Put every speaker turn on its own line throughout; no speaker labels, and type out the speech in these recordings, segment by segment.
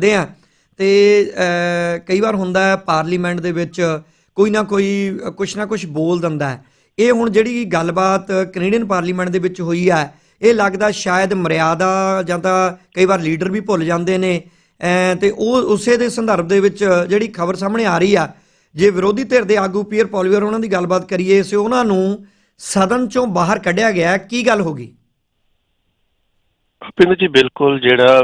ਦੇ ਆ। ਤੇ ਕਈ ਵਾਰ ਹੁੰਦਾ ਹੈ ਪਾਰਲੀਮੈਂਟ ਦੇ ਵਿੱਚ ਕੋਈ ਨਾ ਕੋਈ ਕੁਛ ਨਾ ਕੁਛ ਬੋਲ ਦਿੰਦਾ ਹੈ। ਇਹ ਹੁਣ ਜਿਹੜੀ ਗੱਲਬਾਤ ਕੈਨੇਡੀਅਨ ਪਾਰਲੀਮੈਂਟ ਦੇ ਵਿੱਚ ਹੋਈ ਆ ਇਹ ਲੱਗਦਾ ਸ਼ਾਇਦ ਮਰਿਆਦਾ ਜਾਂ ਤਾਂ ਕਈ ਵਾਰ ਲੀਡਰ ਵੀ ਭੁੱਲ ਜਾਂਦੇ ਨੇ। ਅ, ਤੇ ਉਹ ਉਸੇ ਦੇ ਸੰਦਰਭ ਦੇ ਵਿੱਚ ਜਿਹੜੀ ਖਬਰ ਸਾਹਮਣੇ ਆ ਰਹੀ ਆ ਜੇ ਵਿਰੋਧੀ ਧਿਰ ਦੇ ਆਗੂ ਪੀਅਰ ਪੋਲੀਵਰ ਉਹਨਾਂ ਦੀ ਗੱਲਬਾਤ ਕਰੀਏ ਸੇ ਉਹਨਾਂ ਨੂੰ ਸਦਨ ਚੋਂ ਬਾਹਰ ਕੱਢਿਆ ਗਿਆ ਕੀ ਗੱਲ ਹੋ ਗਈ?
ਪਿੰਡ ਜੀ ਬਿਲਕੁਲ ਜਿਹੜਾ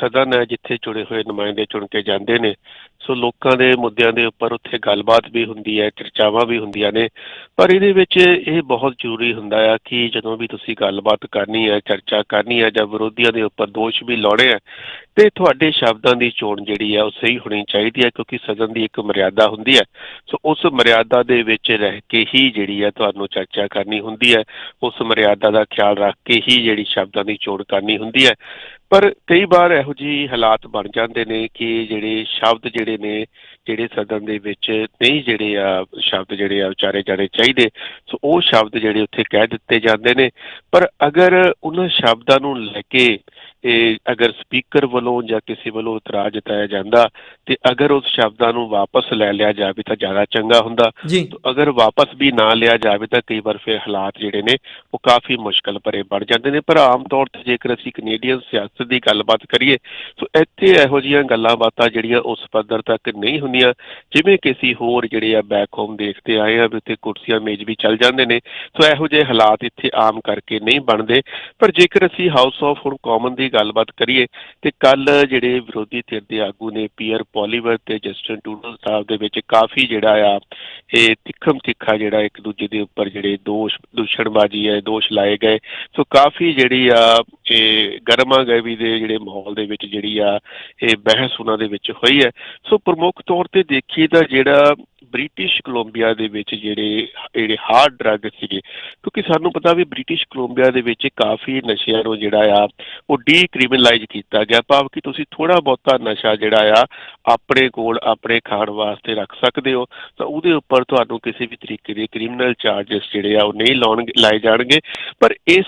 ਸਦਨ ਹੈ ਜਿੱਥੇ ਚੁਣੇ ਹੋਏ ਨੁਮਾਇੰਦੇ ਚੁਣ ਕੇ ਜਾਂਦੇ ਨੇ ਸੋ ਲੋਕਾਂ ਦੇ ਮੁੱਦਿਆਂ ਦੇ ਉੱਪਰ ਉੱਥੇ ਗੱਲਬਾਤ ਵੀ ਹੁੰਦੀ ਹੈ, ਚਰਚਾਵਾਂ ਵੀ ਹੁੰਦੀਆਂ ਨੇ। ਪਰ ਇਹਦੇ ਵਿੱਚ ਇਹ ਬਹੁਤ ਜ਼ਰੂਰੀ ਹੁੰਦਾ ਆ ਕਿ ਜਦੋਂ ਵੀ ਤੁਸੀਂ ਗੱਲਬਾਤ ਕਰਨੀ ਹੈ, ਚਰਚਾ ਕਰਨੀ ਹੈ ਜਾਂ ਵਿਰੋਧੀਆਂ ਦੇ ਉੱਪਰ ਦੋਸ਼ ਵੀ ਲਾਉਣੇ ਆ, ਤੇ ਤੁਹਾਡੇ ਸ਼ਬਦਾਂ ਦੀ ਚੋਣ ਜਿਹੜੀ ਹੈ ਉਹ ਸਹੀ ਹੋਣੀ ਚਾਹੀਦੀ ਹੈ ਕਿਉਂਕਿ ਸਦਨ ਦੀ ਇੱਕ ਮਰਿਆਦਾ ਹੁੰਦੀ ਹੈ। ਸੋ ਉਸ ਮਰਿਆਦਾ ਦੇ ਵਿੱਚ ਰਹਿ ਕੇ ਹੀ ਜਿਹੜੀ ਹੈ ਤੁਹਾਨੂੰ ਚਰਚਾ ਕਰਨੀ ਹੁੰਦੀ ਹੈ, ਉਸ ਮਰਿਆਦਾ ਦਾ ਖਿਆਲ ਰੱਖ ਕੇ ਹੀ ਜਿਹੜੀ ਸ਼ਬਦਾਂ ਦੀ ਚੋਣ ਕਰਨੀ ਹੁੰਦੀ ਹੈ। ਪਰ ਕਈ ਵਾਰ ਇਹੋ ਜਿਹੀ ਹਾਲਾਤ ਬਣ ਜਾਂਦੇ ਨੇ ਕਿ ਜਿਹੜੇ ਸ਼ਬਦ ਜਿਹੜੇ ਨੇ, ਜਿਹੜੇ ਸਦਨ ਦੇ ਵਿੱਚ ਨਹੀਂ ਜਿਹੜੇ ਆ, ਸ਼ਬਦ ਜਿਹੜੇ ਆ ਉਚਾਰੇ ਜਾਣੇ ਚਾਹੀਦੇ, ਸੋ ਉਹ ਸ਼ਬਦ ਜਿਹੜੇ ਉੱਥੇ ਕਹਿ ਦਿੱਤੇ ਜਾਂਦੇ ਨੇ। ਪਰ ਅਗਰ ਉਹਨਾਂ ਸ਼ਬਦਾਂ ਨੂੰ ਲੈ ਕੇ ਇਹ ਅਗਰ ਸਪੀਕਰ ਵੱਲੋਂ ਜਾਂ ਕਿਸੇ ਵੱਲੋਂ ਇਤਰਾਜ਼ ਜਤਾਇਆ ਜਾਂਦਾ ਤੇ ਅਗਰ ਉਸ ਸ਼ਬਦਾਂ ਨੂੰ ਵਾਪਸ ਲੈ ਲਿਆ ਜਾਵੇ ਤਾਂ ਜ਼ਿਆਦਾ ਚੰਗਾ ਹੁੰਦਾ। ਤੋ ਅਗਰ ਵਾਪਸ ਵੀ ਨਾ ਲਿਆ ਜਾਵੇ ਤਾਂ ਕਈ ਵਾਰ ਫਿਰ ਹਾਲਾਤ ਜਿਹੜੇ ਨੇ ਉਹ ਕਾਫੀ ਮੁਸ਼ਕਲ ਭਰੇ ਬਣ ਜਾਂਦੇ ਨੇ। ਪਰ ਆਮ ਤੌਰ ਤੇ ਜੇਕਰ ਅਸੀਂ ਕੈਨੇਡੀਅਨ ਸਿਆਸਤ ਦੀ ਗੱਲਬਾਤ ਕਰੀਏ ਸੋ ਇੱਥੇ ਇਹੋ ਜਿਹੀਆਂ ਗੱਲਾਂ ਬਾਤਾਂ ਜਿਹੜੀਆਂ ਉਸ ਪੱਧਰ ਤੱਕ ਨਹੀਂ ਹੁੰਦੀਆਂ ਜਿਵੇਂ ਕਿ ਅਸੀਂ ਹੋਰ ਜਿਹੜੇ ਆ ਬੈਕ ਹੋਮ ਦੇਖਦੇ ਆਏ ਆ ਵੀ ਉੱਥੇ ਕੁਰਸੀਆਂ ਮੇਜ਼ ਵੀ ਚੱਲ ਜਾਂਦੇ ਨੇ। ਸੋ ਇਹੋ ਜਿਹੇ ਹਾਲਾਤ ਇੱਥੇ ਆਮ ਕਰਕੇ ਨਹੀਂ ਬਣਦੇ। ਪਰ ਜੇਕਰ ਅਸੀਂ ਹਾਊਸ ਆਫ ਹੁਣ ਕਾਮਨ ਦੀ ਗੱਲਬਾਤ ਕਰੀਏ ਤੇ ਕੱਲ ਜਿਹੜੇ ਵਿਰੋਧੀ ਧਿਰ ਦੇ ਆਗੂ ਨੇ ਪੀਅਰ ਪੋਲੀਵਰ ਤੇ ਜਸਟਨ ਟੂਡਲ ਸਾਹਿਬ ਦੇ ਵਿੱਚ ਕਾਫੀ ਜਿਹੜਾ ਆ, ਇਹ ਤਿੱਖਮ ਤਿੱਖਾ ਜਿਹੜਾ ਇੱਕ ਦੂਜੇ ਦੇ ਉੱਪਰ ਜਿਹੜੇ ਦੋਸ਼, ਦੂਸ਼ਣਬਾਜ਼ੀ ਹੈ, ਦੋਸ਼ ਲਾਏ ਗਏ। ਸੋ ਕਾਫੀ ਜਿਹੜੀ ਆ, ਇਹ ਗਰਮਾ ਗਰਮੀ ਦੇ ਜਿਹੜੇ ਮਾਹੌਲ ਦੇ ਵਿੱਚ ਜਿਹੜੀ ਆ, ਇਹ ਬਹਿਸ ਉਹਨਾਂ ਦੇ ਵਿੱਚ ਹੋਈ ਹੈ। ਸੋ ਪ੍ਰਮੁੱਖ ਤੌਰ ਤੇ ਦੇਖੀਏ ਤਾਂ ਜਿਹੜਾ ਬ੍ਰਿਟਿਸ਼ ਕੋਲੰਬੀਆ ਦੇ ਵਿੱਚ ਜਿਹੜੇ ਜਿਹੜੇ ਹਾਰਡ ਡਰੱਗ ਸੀਗੇ, ਕਿਉਂਕਿ ਸਾਨੂੰ ਪਤਾ ਵੀ ਬ੍ਰਿਟਿਸ਼ ਕੋਲੰਬੀਆ ਦੇ ਵਿੱਚ ਕਾਫੀ ਨਸ਼ਿਆਂ ਨੂੰ ਜਿਹੜਾ ਆ, ਉਹ ਡੀਕ੍ਰਿਮੀਨਲਾਈਜ਼ ਕੀਤਾ ਗਿਆ। ਭਾਵ ਕਿ ਤੁਸੀਂ ਥੋੜਾ ਬਹੁਤਾ ਨਸ਼ਾ ਜਿਹੜਾ ਆ, ਆਪਣੇ ਕੋਲ, ਆਪਣੇ ਖਾਣ ਵਾਸਤੇ ਰੱਖ ਸਕਦੇ ਹੋ। ਤਾਂ ਉਹਦੇ ਉੱਪਰ ਤੁਹਾਨੂੰ ਕਿਸੇ ਵੀ ਤਰੀਕੇ ਦੇ ਕ੍ਰਿਮੀਨਲ ਚਾਰजेस ਜਿਹੜੇ ਆ, ਉਹ ਨਹੀਂ ਲਾਉਣ, ਲਾਏ ਜਾਣਗੇ। ਪਰ ਇਸ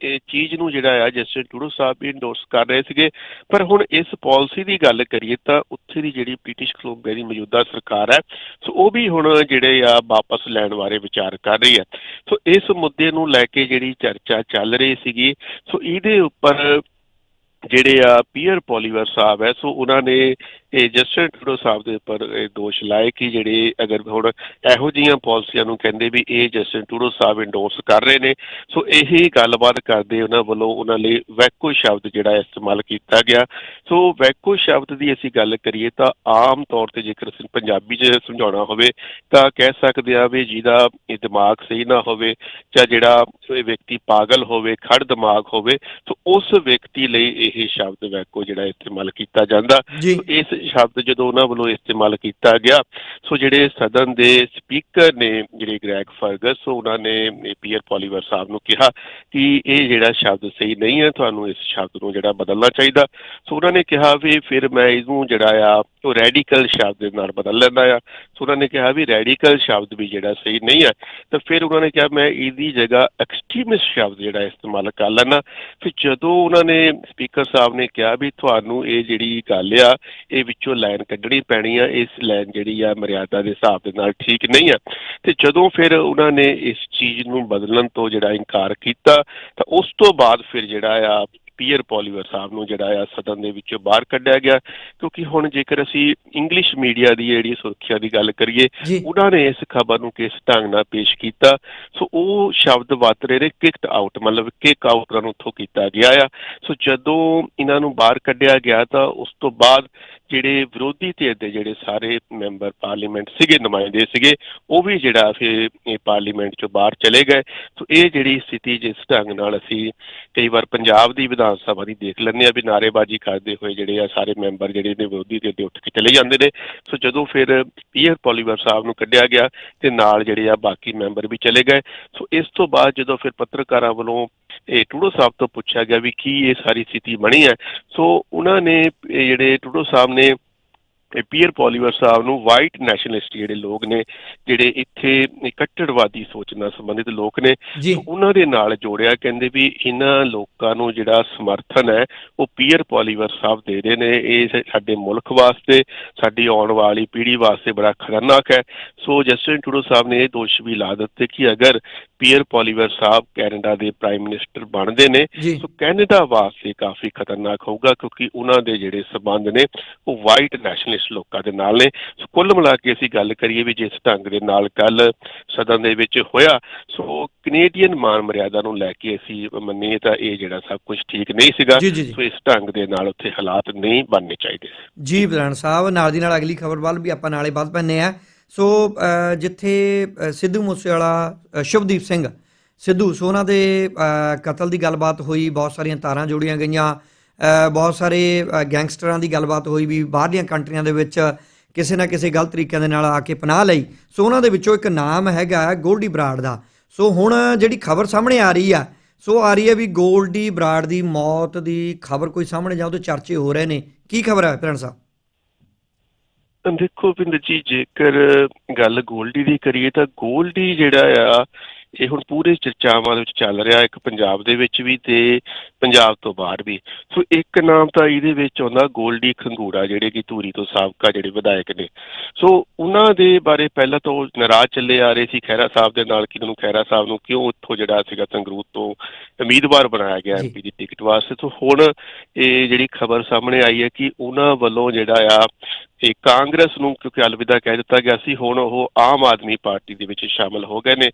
ਇਹ ਚੀਜ਼ ਨੂੰ ਜਿਹੜਾ ਆ ਜਸਟਿਸ ਟੂਡੋ ਸਾਹਿਬ ਵੀ ਇੰਡੋਰਸ ਕਰ ਰਹੇ ਸੀਗੇ, ਪਰ ਹੁਣ ਇਸ ਪਾਲਿਸੀ ਦੀ ਗੱਲ ਕਰੀਏ ਤਾਂ ਉੱਥੇ ਦੀ ਜਿਹੜੀ ਬ੍ਰਿਟਿਸ਼ ਕੋਲੰਬੀਆ ਦੀ ਮੌਜੂਦਾ ਸਰਕਾਰ ਹੈ, ਸੋ ਉਹ ਵੀ ਹੁਣ ਜਿਹੜੇ ਆ ਵਾਪਸ ਲੈਣ ਬਾਰੇ ਵਿਚਾਰ ਕਰ ਰਹੀ ਹੈ। ਸੋ ਇਸ ਮੁੱਦੇ ਨੂੰ ਲੈ ਕੇ ਜਿਹੜੀ ਚਰਚਾ ਚੱਲ ਰਹੀ ਸੀਗੀ, ਸੋ ਇਹਦੇ ਉੱਪਰ ਜਿਹੜੇ ਆ ਪੀਅਰ ਪੋਲੀਵਰ ਸਾਹਿਬ ਹੈ, ਸੋ ਉਹਨਾਂ ਨੇ ਇਹ ਜਸਟਿਨ ਟਰੂਡੋ ਸਾਹਿਬ ਦੇ ਉੱਪਰ ਇਹ ਦੋਸ਼ ਲਾਏ ਕਿ ਜਿਹੜੇ ਅਗਰ ਹੁਣ ਇਹੋ ਜਿਹੀਆਂ ਪਾਲਿਸੀਆਂ ਨੂੰ ਕਹਿੰਦੇ ਵੀ ਇਹ ਜਸਟਿਨ ਟਰੂਡੋ ਸਾਹਿਬ ਇੰਡੋਰਸ ਕਰ ਰਹੇ ਨੇ ਸੋ ਇਹੀ ਗੱਲਬਾਤ ਕਰਦੇ ਉਹਨਾਂ ਵੱਲੋਂ ਉਹਨਾਂ ਲਈ ਵੈਕੋ ਸ਼ਬਦ ਜਿਹੜਾ ਇਸਤੇਮਾਲ ਕੀਤਾ ਗਿਆ। ਸੋ ਵੈਕੋ ਸ਼ਬਦ ਦੀ ਅਸੀਂ ਗੱਲ ਕਰੀਏ ਤਾਂ ਆਮ ਤੌਰ ਤੇ ਜੇਕਰ ਅਸੀਂ ਪੰਜਾਬੀ 'ਚ ਸਮਝਾਉਣਾ ਹੋਵੇ ਤਾਂ ਕਹਿ ਸਕਦੇ ਆ ਵੀ ਜਿਹਦਾ ਇਹ ਦਿਮਾਗ ਸਹੀ ਨਾ ਹੋਵੇ ਜਾਂ ਜਿਹੜਾ ਇਹ ਵਿਅਕਤੀ ਪਾਗਲ ਹੋਵੇ ਖੜ ਦਿਮਾਗ ਹੋਵੇ ਸੋ ਉਸ ਵਿਅਕਤੀ ਲਈ ਇਹ ਸ਼ਬਦ ਵੈਕੋ ਜਿਹੜਾ ਇਸਤੇਮਾਲ ਕੀਤਾ ਜਾਂਦਾ। ਇਸ ਸ਼ਬਦ ਜਦੋਂ ਉਹਨਾਂ ਵੱਲੋਂ ਇਸਤੇਮਾਲ ਕੀਤਾ ਗਿਆ, ਸੋ ਜਿਹੜੇ ਸਦਨ ਦੇ ਸਪੀਕਰ ਨੇ ਜਿਹੜੇ ਗ੍ਰੈਗ ਫਰਗਸ, ਸੋ ਉਹਨਾਂ ਨੇ ਪੀਅਰ ਪੋਲੀਵਰ ਸਾਹਿਬ ਨੂੰ ਕਿਹਾ ਕਿ ਇਹ ਜਿਹੜਾ ਸ਼ਬਦ ਸਹੀ ਨਹੀਂ ਹੈ, ਤੁਹਾਨੂੰ ਇਸ ਸ਼ਬਦ ਨੂੰ ਜਿਹੜਾ ਬਦਲਣਾ ਚਾਹੀਦਾ। ਸੋ ਉਹਨਾਂ ਨੇ ਕਿਹਾ ਵੀ ਫਿਰ ਮੈਂ ਇਹਨੂੰ ਜਿਹੜਾ ਆ, ਉਹ ਰੈਡੀਕਲ ਸ਼ਬਦ ਦੇ ਨਾਲ ਬਦਲ ਲੈਂਦਾ ਆ। ਸੋ ਉਹਨਾਂ ਨੇ ਕਿਹਾ ਵੀ ਰੈਡੀਕਲ ਸ਼ਬਦ ਵੀ ਜਿਹੜਾ ਸਹੀ ਨਹੀਂ ਹੈ, ਤਾਂ ਫਿਰ ਉਹਨਾਂ ਨੇ ਕਿਹਾ ਮੈਂ ਇਹਦੀ ਜਗ੍ਹਾ ਐਕਸਟ੍ਰੀਮਿਸਟ ਸ਼ਬਦ ਜਿਹੜਾ ਇਸਤੇਮਾਲ ਕਰ ਲੈਣਾ ਫਿਰ ਜਦੋਂ ਉਹਨਾਂ ਨੇ ਸਪੀਕਰ ਸਾਹਿਬ ਨੇ ਕਿਹਾ ਵੀ ਤੁਹਾਨੂੰ ਇਹ ਜਿਹੜੀ ਗੱਲ ਆ, ਇਹ ਵਿੱਚੋਂ ਲਾਈਨ ਕੱਢਣੀ ਪੈਣੀ ਆ ਇਸ ਲਾਈਨ ਜਿਹੜੀ ਆ ਮਰਿਆਦਾ ਦੇ ਹਿਸਾਬ ਦੇ ਨਾਲ ਠੀਕ ਨਹੀਂ ਆ। ਤੇ ਜਦੋਂ ਫਿਰ ਉਹਨਾਂ ਨੇ ਇਸ ਚੀਜ਼ ਨੂੰ ਬਦਲਣ ਤੋਂ ਜਿਹੜਾ ਇਨਕਾਰ ਕੀਤਾ ਤਾਂ ਉਸ ਤੋਂ ਬਾਅਦ ਫਿਰ ਜਿਹੜਾ ਆ ਪੀਅਰ ਪੋਲੀਵਰ ਸਾਹਿਬ ਨੂੰ ਜਿਹੜਾ ਆ ਸਦਨ ਦੇ ਵਿੱਚੋਂ ਬਾਹਰ ਕੱਢਿਆ ਗਿਆ। ਕਿਉਂਕਿ ਹੁਣ ਜੇਕਰ ਅਸੀਂ ਇੰਗਲਿਸ਼ ਮੀਡੀਆ ਦੀ ਜਿਹੜੀ ਸੁਰੱਖਿਆ ਦੀ ਗੱਲ ਕਰੀਏ ਉਹਨਾਂ ਨੇ ਇਸ ਖਬਰ ਨੂੰ ਕਿਸ ਢੰਗ ਨਾਲ ਪੇਸ਼ ਕੀਤਾ? ਸੋ ਉਹ ਸ਼ਬਦ ਵਾਤਰੇ ਨੇ ਕਿਕਡ ਆਊਟ ਮਤਲਬ ਕਿਕ ਆਊਟ ਨੂੰ ਉੱਥੋਂ ਕੀਤਾ ਗਿਆ ਆ। ਸੋ ਜਦੋਂ ਇਹਨਾਂ ਨੂੰ ਬਾਹਰ ਕੱਢਿਆ ਗਿਆ ਤਾਂ ਉਸ ਤੋਂ ਬਾਅਦ ਜਿਹੜੇ ਵਿਰੋਧੀ ਧਿਰ ਦੇ ਜਿਹੜੇ ਸਾਰੇ ਮੈਂਬਰ ਪਾਰਲੀਮੈਂਟ ਸੀਗੇ, ਨੁਮਾਇੰਦੇ ਸੀਗੇ, ਉਹ ਵੀ ਜਿਹੜਾ ਫਿਰ ਇਹ ਪਾਰਲੀਮੈਂਟ ਚੋਂ ਬਾਹਰ ਚਲੇ ਗਏ। ਸੋ ਇਹ ਜਿਹੜੀ ਸਥਿਤੀ ਜਿਸ ਢੰਗ ਨਾਲ ਅਸੀਂ ਕਈ ਵਾਰ ਪੰਜਾਬ ਦੀ ਵਿਧਾਨ ਸਭਾ ਦੀ ਦੇਖ ਲੈਂਦੇ ਆ ਵੀ ਨਾਰੇਬਾਜ਼ੀ ਕਰਦੇ ਹੋਏ ਜਿਹੜੇ ਆ ਸਾਰੇ ਮੈਂਬਰ ਜਿਹੜੇ ਨੇ ਵਿਰੋਧੀ ਧਿਰ ਦੇ ਉੱਠ ਕੇ ਚਲੇ ਜਾਂਦੇ ਨੇ। ਸੋ ਜਦੋਂ ਫਿਰ ਪੀਅਰ ਪੋਲੀਵਰ ਸਾਹਿਬ ਨੂੰ ਕੱਢਿਆ ਗਿਆ ਤੇ ਨਾਲ ਜਿਹੜੇ ਆ ਬਾਕੀ ਮੈਂਬਰ ਵੀ ਚਲੇ ਗਏ। ਸੋ ਇਸ ਤੋਂ ਬਾਅਦ ਜਦੋਂ ਫਿਰ ਪੱਤਰਕਾਰਾਂ ਵੱਲੋਂ ਟੂਡੋ ਸਾਹਿਬ ਤੋਂ ਪੁੱਛਿਆ ਗਿਆ ਵੀ ਕੀ ਇਹ ਸਾਰੀ ਸਥਿਤੀ ਬਣੀ ਹੈ। ਸੋ ਉਹਨਾਂ ਨੇ ਜਿਹੜੇ ਟੂਡੋ ਸਾਹਿਬ ਨੇ ਪੀਅਰ ਪੋਲੀਵਰ ਸਾਹਿਬ ਨੂੰ ਵਾਈਟ ਨੈਸ਼ਨਲਿਸਟ ਜਿਹੜੇ ਲੋਕ ਨੇ ਜਿਹੜੇ ਇੱਥੇ ਕੱਟੜਵਾਦੀ ਸੋਚ ਨਾਲ ਸੰਬੰਧਿਤ ਲੋਕ ਨੇ ਉਹਨਾਂ ਦੇ ਨਾਲ ਜੋੜਿਆ ਕਹਿੰਦੇ ਵੀ ਇਹਨਾਂ ਲੋਕਾਂ ਨੂੰ ਜਿਹੜਾ ਸਮਰਥਨ ਹੈ ਉਹ ਪੀਅਰ ਪੋਲੀਵਰ ਸਾਹਿਬ ਦੇ ਰਹੇ ਨੇ। ਇਹ ਸਾਡੇ ਮੁਲਕ ਵਾਸਤੇ ਸਾਡੀ ਆਉਣ ਵਾਲੀ ਪੀੜ੍ਹੀ ਵਾਸਤੇ ਬੜਾ ਖਤਰਨਾਕ ਹੈ। ਸੋ ਜਸਟਿਨ ਟਰੂਡੋ ਸਾਹਿਬ ਨੇ ਇਹ ਦੋਸ਼ ਵੀ ਲਾ ਦਿੱਤੇ ਕਿ ਅਗਰ ਪੀਅਰ ਪੋਲੀਵਰ ਸਾਹਿਬ ਕੈਨੇਡਾ ਦੇ ਪ੍ਰਾਈਮ ਮਿਨਿਸਟਰ ਬਣਦੇ ਨੇ। ਸੋ ਕੈਨੇਡਾ ਵਾਸਤੇ ਕਾਫੀ ਖਤਰਨਾਕ ਹੋਊਗਾ ਕਿਉਂਕਿ ਉਹਨਾਂ ਦੇ ਜਿਹੜੇ ਸਬੰਧ ਨੇ ਉਹ ਵਾਈਟ ਨੈਸ਼ਨਲਿਸਟ ਲੋਕਾਂ ਦੇ ਨਾਲ ਨੇ। ਸੋ ਕੁੱਲ ਮਿਲਾ ਕੇ ਅਸੀਂ ਗੱਲ ਕਰੀਏ ਵੀ ਜਿਸ ਢੰਗ ਦੇ ਨਾਲ ਕੱਲ ਸਦਨ ਦੇ ਵਿੱਚ ਹੋਇਆ ਸੋ ਕੈਨੇਡੀਅਨ ਮਾਨ ਮਰਿਆਦਾ ਨੂੰ ਲੈ ਕੇ ਅਸੀਂ ਮੰਨੀਏ ਤਾਂ ਇਹ ਜਿਹੜਾ ਸਭ ਕੁਝ ਠੀਕ ਨਹੀਂ ਸੀਗਾ। ਸੋ ਇਸ ਢੰਗ ਦੇ ਨਾਲ ਉੱਥੇ ਹਾਲਾਤ ਨਹੀਂ ਬਣਨੇ ਚਾਹੀਦੇ।
ਜੀ ਬ੍ਰਾਂਡ ਸਾਹਿਬ ਨਾਲ ਦੀ ਨਾਲ ਅਗਲੀ ਖਬਰ ਵੱਲ ਵੀ ਆਪਾਂ ਨਾਲੇ ਵੱਧ ਪੈਂਦੇ ਆ ਸੋ ਜਿੱਥੇ ਸਿੱਧੂ ਮੂਸੇਵਾਲਾ ਸ਼ੁਭਦੀਪ ਸਿੰਘ, ਸਿੱਧੂ, ਸੋ ਉਹਨਾਂ ਦੇ ਕਤਲ ਦੀ ਗੱਲਬਾਤ ਹੋਈ, ਬਹੁਤ ਸਾਰੀਆਂ ਤਾਰਾਂ ਜੋੜੀਆਂ ਗਈਆਂ ਬਹੁਤ ਸਾਰੇ ਗੈਂਗਸਟਰਾਂ ਦੀ ਗੱਲਬਾਤ ਹੋਈ ਵੀ ਬਾਹਰਲੀਆਂ ਕੰਟਰੀਆਂ ਦੇ ਵਿੱਚ ਕਿਸੇ ਨਾ ਕਿਸੇ ਗਲਤ ਤਰੀਕਿਆਂ ਦੇ ਨਾਲ ਆ ਕੇ ਪਨਾਹ ਲਈ। ਸੋ ਉਹਨਾਂ ਦੇ ਵਿੱਚੋਂ ਇੱਕ ਨਾਮ ਹੈਗਾ ਗੋਲਡੀ ਬਰਾੜ ਦਾ। ਸੋ ਹੁਣ ਜਿਹੜੀ ਖਬਰ ਸਾਹਮਣੇ ਆ ਰਹੀ ਆ, ਸੋ ਆ ਰਹੀ ਹੈ ਵੀ ਗੋਲਡੀ ਬਰਾੜ ਦੀ ਮੌਤ ਦੀ ਖਬਰ ਕੋਈ ਸਾਹਮਣੇ ਜਾਂ ਉਹਦੇ ਚਰਚੇ ਹੋ ਰਹੇ ਨੇ। ਕੀ ਖਬਰ ਹੈ ਭੈਣ ਸਾਹਿਬ?
ਦੇਖੋ ਪਿੰਦਰ ਜੀ ਜੇਕਰ ਗੱਲ ਗੋਲਡੀ ਦੀ ਕਰੀਏ ਤਾਂ ਗੋਲਡੀ ਜਿਹੜਾ ਆ ਇਹ ਹੁਣ ਪੂਰੇ ਚਰਚਾਵਾਂ ਦੇ ਵਿੱਚ ਚੱਲ ਰਿਹਾ ਇੱਕ ਪੰਜਾਬ ਦੇ ਵਿੱਚ ਵੀ ਤੇ ਪੰਜਾਬ ਤੋਂ ਬਾਹਰ ਵੀ। ਸੋ ਇੱਕ ਨਾਮ ਤਾਂ ਇਹਦੇ ਵਿੱਚ ਆਉਂਦਾ ਗੋਲਡੀ ਖੰਗੂੜਾ ਜਿਹੜੇ ਕਿ ਧੂਰੀ ਤੋਂ ਸਾਬਕਾ ਜਿਹੜੇ ਵਿਧਾਇਕ ਨੇ। ਸੋ ਉਹਨਾਂ ਦੇ ਬਾਰੇ ਪਹਿਲਾਂ ਤੋਂ ਨਾਰਾਜ਼ ਚੱਲੇ ਆ ਰਹੇ ਸੀ ਖਹਿਰਾ ਸਾਹਿਬ ਦੇ ਨਾਲ ਕਿ ਉਹਨੂੰ ਖਹਿਰਾ ਸਾਹਿਬ ਨੂੰ ਕਿਉਂ ਉੱਥੋਂ ਜਿਹੜਾ ਸੀਗਾ ਸੰਗਰੂਰ ਤੋਂ ਉਮੀਦਵਾਰ ਬਣਾਇਆ ਗਿਆ। ਐਮਪੀ ਦੀ ਟਿਕਟ ਵਾਸਤੇ। ਸੋ ਹੁਣ ਇਹ ਜਿਹੜੀ ਖਬਰ ਸਾਹਮਣੇ ਆਈ ਹੈ ਕਿ ਉਹਨਾਂ ਵੱਲੋਂ ਜਿਹੜਾ ਆ ਇਹ ਕਾਂਗਰਸ ਨੂੰ ਕਿਉਂਕਿ ਅਲਵਿਦਾ ਕਹਿ ਦਿੱਤਾ ਗਿਆ ਸੀ ਹੁਣ ਉਹ ਆਮ ਆਦਮੀ ਪਾਰਟੀ ਦੇ ਵਿੱਚ ਸ਼ਾਮਲ ਹੋ ਗਏ ਨੇ।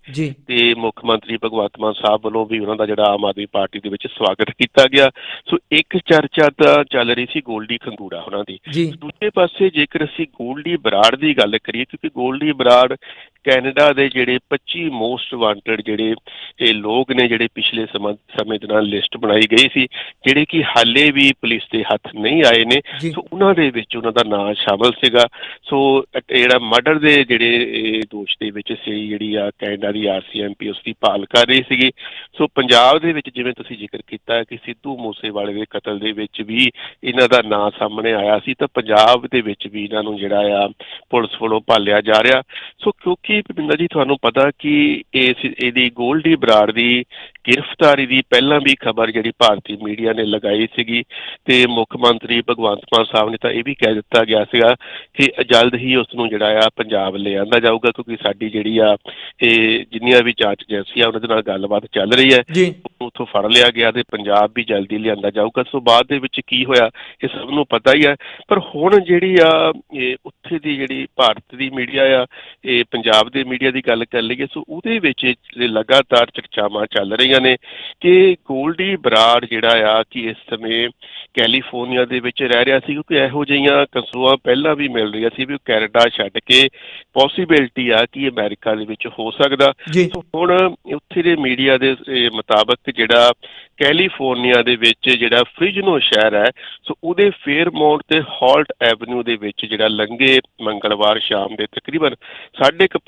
ਤੇ ਮੁੱਖ ਮੰਤਰੀ ਭਗਵੰਤ ਮਾਨ ਸਾਹਿਬ ਵੱਲੋਂ ਵੀ ਉਹਨਾਂ ਦਾ ਜਿਹੜਾ ਆਮ ਆਦਮੀ ਪਾਰਟੀ ਦੇ ਵਿੱਚ ਸਵਾਗਤ ਕੀਤਾ ਗਿਆ। ਸੋ ਇੱਕ ਚਰਚਾ ਤਾਂ ਚੱਲ ਰਹੀ ਸੀ ਗੋਲਡੀ ਖੰਗੂੜਾ ਉਹਨਾਂ ਦੀ। ਦੂਜੇ ਪਾਸੇ ਜੇਕਰ ਅਸੀਂ ਗੋਲਡੀ ਬਰਾੜ ਦੀ ਗੱਲ ਕਰੀਏ ਕਿਉਂਕਿ ਗੋਲਡੀ ਬਰਾੜ ਕੈਨੇਡਾ ਦੇ ਜਿਹੜੇ 25 ਮੋਸਟ ਵਾਂਟਡ ਜਿਹੜੇ ਇਹ ਲੋਕ ਨੇ ਜਿਹੜੇ ਪਿਛਲੇ ਸਮਾਂ ਦੇ ਨਾਲ ਲਿਸਟ ਬਣਾਈ ਗਈ ਸੀ ਜਿਹੜੇ ਕਿ ਹਾਲੇ ਵੀ ਪੁਲਿਸ ਦੇ ਹੱਥ ਨਹੀਂ ਆਏ ਨੇ। ਸੋ ਉਹਨਾਂ ਦੇ ਵਿੱਚ ਉਹਨਾਂ ਦਾ ਨਾਮ ਸ਼ਾਮਲ ਸੀਗਾ। ਸੋ ਜਿਹੜਾ ਮਰਡਰ ਦੇ ਜਿਹੜੇ ਦੋਸ਼ ਦੇ ਵਿੱਚ ਸੀ ਜਿਹੜੀ ਆ ਕੈਨੇਡਾ ਦੀ ਆਰਸੀਐਮਪੀ ਉਸ ਦੀ ਭਾਲ ਕਰ ਰਹੀ ਸੀਗੀ। ਸੋ ਪੰਜਾਬ ਦੇ ਵਿੱਚ ਜਿਵੇਂ ਤੁਸੀਂ ਜ਼ਿਕਰ ਕੀਤਾ ਕਿ ਸਿੱਧੂ ਮੂਸੇਵਾਲੇ ਦੇ ਕਤਲ ਦੇ ਵਿੱਚ ਵੀ ਇਹਨਾਂ ਦਾ ਨਾਂ ਸਾਹਮਣੇ ਆਇਆ ਸੀ ਤਾਂ ਪੰਜਾਬ ਦੇ ਵਿੱਚ ਵੀ ਇਹਨਾਂ ਨੂੰ ਜਿਹੜਾ ਆ ਪੁਲਿਸ ਵੱਲੋਂ ਭਾਲਿਆ ਜਾ ਰਿਹਾ। ਸੋ ਕਿਉਂਕਿ ਭਿੰਦਰ ਜੀ ਤੁਹਾਨੂੰ ਪਤਾ ਕਿ ਇਸ ਇਹਦੀ ਗੋਲਡੀ ਬਰਾੜ ਦੀ ਗ੍ਰਿਫਤਾਰੀ ਦੀ ਪਹਿਲਾਂ ਵੀ ਖਬਰ ਜਿਹੜੀ ਭਾਰਤੀ ਮੀਡੀਆ ਨੇ ਲਗਾਈ ਸੀਗੀ ਤੇ ਮੁੱਖ ਮੰਤਰੀ ਭਗਵੰਤ ਮਾਨ ਸਾਹਿਬ ਨੇ ਤਾਂ ਇਹ ਵੀ ਕਹਿ ਦਿੱਤਾ ਗਿਆ ਸੀਗਾ ਕਿ ਜਲਦ ਹੀ ਉਸ ਨੂੰ ਜਿਹੜਾ ਆ ਪੰਜਾਬ ਲੈ ਆਂਦਾ ਜਾਊਗਾ ਕਿਉਂਕਿ ਸਾਡੀ ਜਿਹੜੀ ਆ ਇਹ ਜਿੰਨੀਆਂ ਵੀ ਜਾਂਚ ਏਜੰਸੀਆਂ ਉਹਨਾਂ ਦੇ ਨਾਲ ਗੱਲਬਾਤ ਚੱਲ ਰਹੀ ਹੈ ਉੱਥੋਂ ਫੜ ਲਿਆ ਗਿਆ ਤੇ ਪੰਜਾਬ ਵੀ ਜਲਦੀ ਲਿਆਂਦਾ ਜਾਊਗਾ। ਸੋ ਬਾਅਦ ਦੇ ਵਿੱਚ ਕੀ ਹੋਇਆ ਇਹ ਸਭ ਨੂੰ ਪਤਾ ਹੀ ਹੈ। ਪਰ ਹੁਣ ਜਿਹੜੀ ਆ ਇਹ ਉੱਥੇ ਦੀ ਜਿਹੜੀ ਭਾਰਤ ਦੀ ਮੀਡੀਆ ਆ ਇਹ ਪੰਜਾਬ ਦੇ ਮੀਡੀਆ ਦੀ ਗੱਲ ਕਰ ਲਈਏ ਸੋ ਉਹਦੇ ਵਿੱਚ ਲਗਾਤਾਰ ਚਰਚਾਵਾਂ ਚੱਲ ਰਹੀਆਂ ਨੇ ਕਿ ਗੋਲਡੀ ਬਰਾੜ ਜਿਹੜਾ ਆ ਕਿ ਇਸ ਸਮੇਂ ਕੈਲੀਫੋਰਨੀਆ ਦੇ ਵਿੱਚ ਰਹਿ ਰਿਹਾ ਸੀ ਕਿਉਂਕਿ ਇਹੋ ਜਿਹੀਆਂ ਕਸੂਆਂ ਪਹਿਲਾਂ ਵੀ ਮਿਲ ਰਹੀਆਂ ਸੀ ਵੀ ਕੈਨੇਡਾ ਛੱਡ ਕੇ ਪੋਸੀਬਿਲਟੀ ਆ ਕਿ ਅਮਰੀਕਾ ਦੇ ਵਿੱਚ ਹੋ ਸਕਦਾ। ਸੋ ਹੁਣ ਉੱਥੇ ਦੇ ਮੀਡੀਆ ਦੇ ਮੁਤਾਬਕ ਜਿਹੜਾ ਕੈਲੀਫੋਰਨੀਆ ਦੇ ਵਿੱਚ ਜਿਹੜਾ ਫ੍ਰਿਜਨੋ ਸ਼ਹਿਰ ਹੈ ਸੋ ਉਹਦੇ ਫੇਅਰਮਾਉਂਟ ਤੇ ਹਾਲਟ ਐਵਨਿਊ ਦੇ ਵਿੱਚ ਜਿਹੜਾ ਲੰਘੇ ਮੰਗਲਵਾਰ ਸ਼ਾਮ ਦੇ ਤਕਰੀਬਨ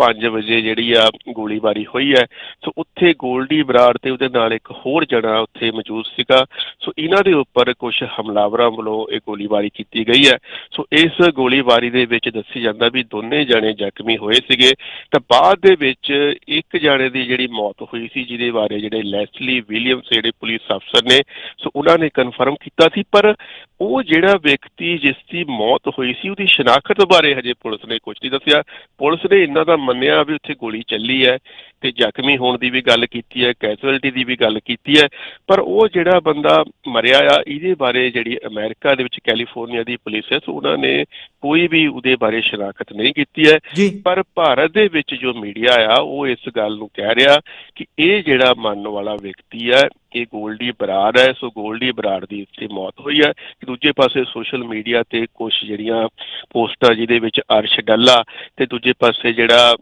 5:30 ਵਜੇ ਜਿਹੜੀ ਆ ਗੋਲੀਬਾਰੀ ਹੋਈ ਹੈ। ਸੋ ਉੱਥੇ ਗੋਲਡੀ ਬਰਾੜ ਤੇ ਉਹਦੇ ਨਾਲ ਇੱਕ ਹੋਰ ਜਣਾ ਉੱਥੇ ਮੌਜੂਦ ਸੀਗਾ। ਸੋ ਇਹਨਾਂ ਦੇ ਉੱਪਰ ਕੁਝ ਹਮਲਾਵਰਾਂ ਵੱਲੋਂ ਇਹ ਗੋਲੀਬਾਰੀ ਕੀਤੀ ਗਈ ਹੈ। ਸੋ ਇਸ ਗੋਲੀਬਾਰੀ ਦੇ ਵਿੱਚ ਦੱਸੀ ਜਾਂਦਾ ਵੀ ਦੋਨੇ ਜਣੇ ਜ਼ਖਮੀ ਹੋਏ ਸੀਗੇ। ਤਾਂ ਬਾਅਦ ਦੇ ਵਿੱਚ ਇੱਕ ਜਣੇ ਦੀ ਜਿਹੜੀ ਮੌਤ ਹੋਈ ਸੀ, ਜਿਹਦੇ ਬਾਰੇ ਜਿਹੜੇ ਲੈਸਲੀ ਵਿਲੀਅਮਸ, ਜਿਹੜੇ ਪੁਲਿਸ ਅਫਸਰ ਨੇ, ਸੋ ਉਹਨਾਂ ਨੇ ਕਨਫਰਮ ਕੀਤਾ ਸੀ। ਪਰ ਉਹ ਜਿਹੜਾ ਵਿਅਕਤੀ ਜਿਸ ਦੀ ਮੌਤ ਹੋਈ ਸੀ, ਉਹਦੀ ਸ਼ਨਾਖਤ ਬਾਰੇ ਹਜੇ ਪੁਲਿਸ ਨੇ ਕੁਝ ਨਹੀਂ ਦੱਸਿਆ। ਪੁਲਿਸ ਨੇ ਇਹਨਾਂ ਦਾ ਮੰਨਿਆ ਵੀ ਉੱਥੇ ਗੋਲੀ ਚੱਲੀ ਹੈ। ਤੇ ਜ਼ਖਮੀ ਹੋਣ ਦੀ ਵੀ ਗੱਲ ਕੀਤੀ ਹੈ ਕੈਜੁਅਲਟੀ ਦੀ ਵੀ ਗੱਲ ਕੀਤੀ ਹੈ। ਪਰ ਉਹ ਜਿਹੜਾ ਬੰਦਾ ਮਰਿਆ ਆ ਇਹਦੇ ਬਾਰੇ ਜਿਹੜੀ ਅਮਰੀਕਾ ਦੇ ਵਿੱਚ ਕੈਲੀਫੋਰਨੀਆ ਦੀ ਪੁਲਿਸ ਹੈ ਸੋ ਉਹਨਾਂ ਨੇ ਕੋਈ ਵੀ ਉਹਦੇ ਬਾਰੇ ਸ਼ਨਾਖਤ ਨਹੀਂ ਕੀਤੀ ਹੈ। ਪਰ ਭਾਰਤ ਦੇ ਵਿੱਚ ਜੋ ਮੀਡੀਆ ਆ ਉਹ ਇਸ ਗੱਲ ਨੂੰ ਕਹਿ ਰਿਹਾ ਕਿ ਇਹ ਜਿਹੜਾ ਮੰਨਣ ਵਾਲਾ ਵਿਅਕਤੀ ਹੈ ਇਹ ਗੋਲਡੀ ਬਰਾੜ ਹੈ। ਸੋ ਗੋਲਡੀ ਬਰਾੜ ਦੀ ਇੱਥੇ ਮੌਤ ਹੋਈ ਹੈ। ਤੇ ਦੂਜੇ ਪਾਸੇ ਸੋਸ਼ਲ ਮੀਡੀਆ ਤੇ ਕੁਝ ਜਿਹੜੀਆਂ ਪੋਸਟਾਂ ਜਿਹਦੇ ਵਿੱਚ ਅਰਸ਼ ਡੱਲਾ ਤੇ ਦੂਜੇ ਪਾਸੇ ਜਿਹੜਾ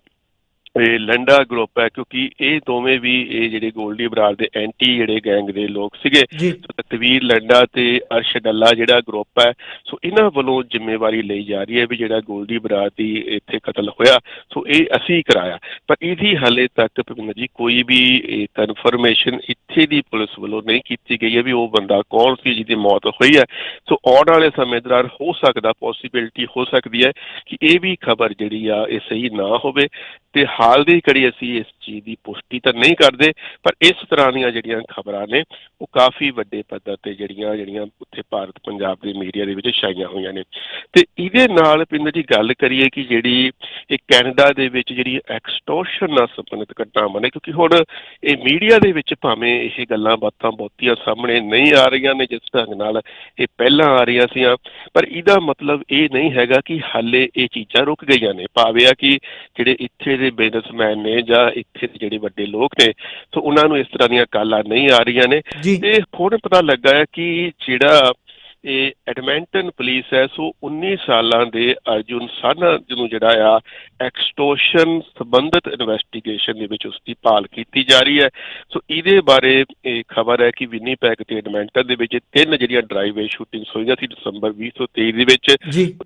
ਇਹ ਲੰਡਾ ਗਰੁੱਪ ਹੈ ਕਿਉਂਕਿ ਇਹ ਦੋਵੇਂ ਵੀ ਇਹ ਜਿਹੜੇ ਗੋਲਡੀ ਬਰਾੜ ਦੇ ਐਂਟੀ ਜਿਹੜੇ ਗੈਂਗ ਦੇ ਲੋਕ ਸੀਗੇ। ਤਕਵੀਰ ਲੰਡਾ ਤੇ ਅਰਸ਼ ਡੱਲਾ ਜਿਹੜਾ ਗਰੁੱਪ ਹੈ ਸੋ ਇਹਨਾਂ ਵੱਲੋਂ ਜ਼ਿੰਮੇਵਾਰੀ ਲਈ ਜਾ ਰਹੀ ਹੈ ਵੀ ਜਿਹੜਾ ਗੋਲਡੀ ਬਰਾੜ ਦੀ ਇੱਥੇ ਕਤਲ ਹੋਇਆ ਸੋ ਇਹ ਅਸੀਂ ਕਰਾਇਆ। ਪਰ ਇਹਦੀ ਹਾਲੇ ਤੱਕ ਭਵਿੰਦਰ ਜੀ ਕੋਈ ਵੀ ਕਨਫਰਮੇਸ਼ਨ ਇੱਥੇ ਦੀ ਪੁਲਿਸ ਵੱਲੋਂ ਨਹੀਂ ਕੀਤੀ ਗਈ ਹੈ ਵੀ ਉਹ ਬੰਦਾ ਕੌਣ ਸੀ ਜਿਹਦੀ ਮੌਤ ਹੋਈ ਹੈ। ਸੋ ਆਉਣ ਵਾਲੇ ਸਮੇਂ ਦੌਰਾਨ ਹੋ ਸਕਦਾ ਪੋਸਿਬਿਲਿਟੀ ਹੋ ਸਕਦੀ ਹੈ ਕਿ ਇਹ ਵੀ ਖਬਰ ਜਿਹੜੀ ਆ ਇਹ ਸਹੀ ਨਾ ਹੋਵੇ। ਤੇ ਹਾਲ ਦੀ ਘੜੀ ਅਸੀਂ ਇਸ ਚੀਜ਼ ਦੀ ਪੁਸ਼ਟੀ ਤਾਂ ਨਹੀਂ ਕਰਦੇ, ਪਰ ਇਸ ਤਰ੍ਹਾਂ ਦੀਆਂ ਜਿਹੜੀਆਂ ਖਬਰਾਂ ਨੇ, ਉਹ ਕਾਫੀ ਵੱਡੇ ਪੱਧਰ ਤੇ ਜਿਹੜੀਆਂ ਜਿਹੜੀਆਂ ਉੱਥੇ ਭਾਰਤ, ਪੰਜਾਬ ਦੇ ਮੀਡੀਆ ਦੇ ਵਿੱਚ ਛਾਈਆਂ ਹੋਈਆਂ ਨੇ। ਤੇ ਇਹਦੇ ਨਾਲ ਪਿੰਡ ਦੀ ਗੱਲ ਕਰੀਏ ਕਿ ਜਿਹੜੀ ਇਹ ਕੈਨੇਡਾ ਦੇ ਵਿੱਚ ਜਿਹੜੀ ਐਕਸਟੋਰਸ਼ਨ ਨਾਲ ਸੰਬੰਧਿਤ ਘਟਨਾਵਾਂ ਨੇ, ਕਿਉਂਕਿ ਹੁਣ ਇਹ ਮੀਡੀਆ ਦੇ ਵਿੱਚ ਭਾਵੇਂ ਇਹ ਗੱਲਾਂ ਬਾਤਾਂ ਬਹੁਤੀਆਂ ਸਾਹਮਣੇ ਨਹੀਂ ਆ ਰਹੀਆਂ ਨੇ ਜਿਸ ਢੰਗ ਨਾਲ ਇਹ ਪਹਿਲਾਂ ਆ ਰਹੀਆਂ ਸੀਆਂ ਪਰ ਇਹਦਾ ਮਤਲਬ ਇਹ ਨਹੀਂ ਹੈਗਾ ਕਿ ਹਾਲੇ ਇਹ ਚੀਜ਼ਾਂ ਰੁਕ ਗਈਆਂ ਨੇ। ਭਾਵੇਂ ਆ ਕਿ ਜਿਹੜੇ ਇੱਥੇ ਦੇ ਬਿਜ਼ਨਸਮੈਨ ਨੇ ਜਾਂ ਇੱਥੇ ਦੇ ਜਿਹੜੇ ਵੱਡੇ ਲੋਕ ਨੇ ਸੋ ਉਹਨਾਂ ਨੂੰ ਇਸ ਤਰ੍ਹਾਂ ਦੀਆਂ ਕਾਲਾਂ ਨਹੀਂ ਆ ਰਹੀਆਂ ਨੇ। ਤੇ ਹੁਣ ਪਤਾ ਲੱਗਾ ਹੈ ਕਿ ਜਿਹੜਾ ਇਹ ਐਡਮਿੰਟਨ ਪੁਲਿਸ ਹੈ ਸੋ 19 ਸਾਲਾਂ ਦੇ ਅਰਜੁਨ ਸਾਨਾ ਜਿਹਨੂੰ ਜਿਹੜਾ ਆ ਐਕਸਟੋਰਸ਼ਨ ਸੰਬੰਧਿਤ ਇਨਵੈਸਟੀਗੇਸ਼ਨ ਦੇ ਵਿੱਚ ਉਸ ਦੀ ਭਾਲ ਕੀਤੀ ਜਾ ਰਹੀ ਹੈ। ਸੋ ਇਹਦੇ ਬਾਰੇ ਇਹ ਖਬਰ ਹੈ ਕਿ ਵਿਨੀਪੈਗ ਤੇ ਐਡਮਿੰਟਨ ਦੇ ਵਿੱਚ ਤਿੰਨ ਜਿਹੜੀਆਂ ਡਰਾਈਵੇ ਸ਼ੂਟਿੰਗਸ ਹੋਈਆਂ ਸੀ ਦਸੰਬਰ 2023 ਦੇ ਵਿੱਚ।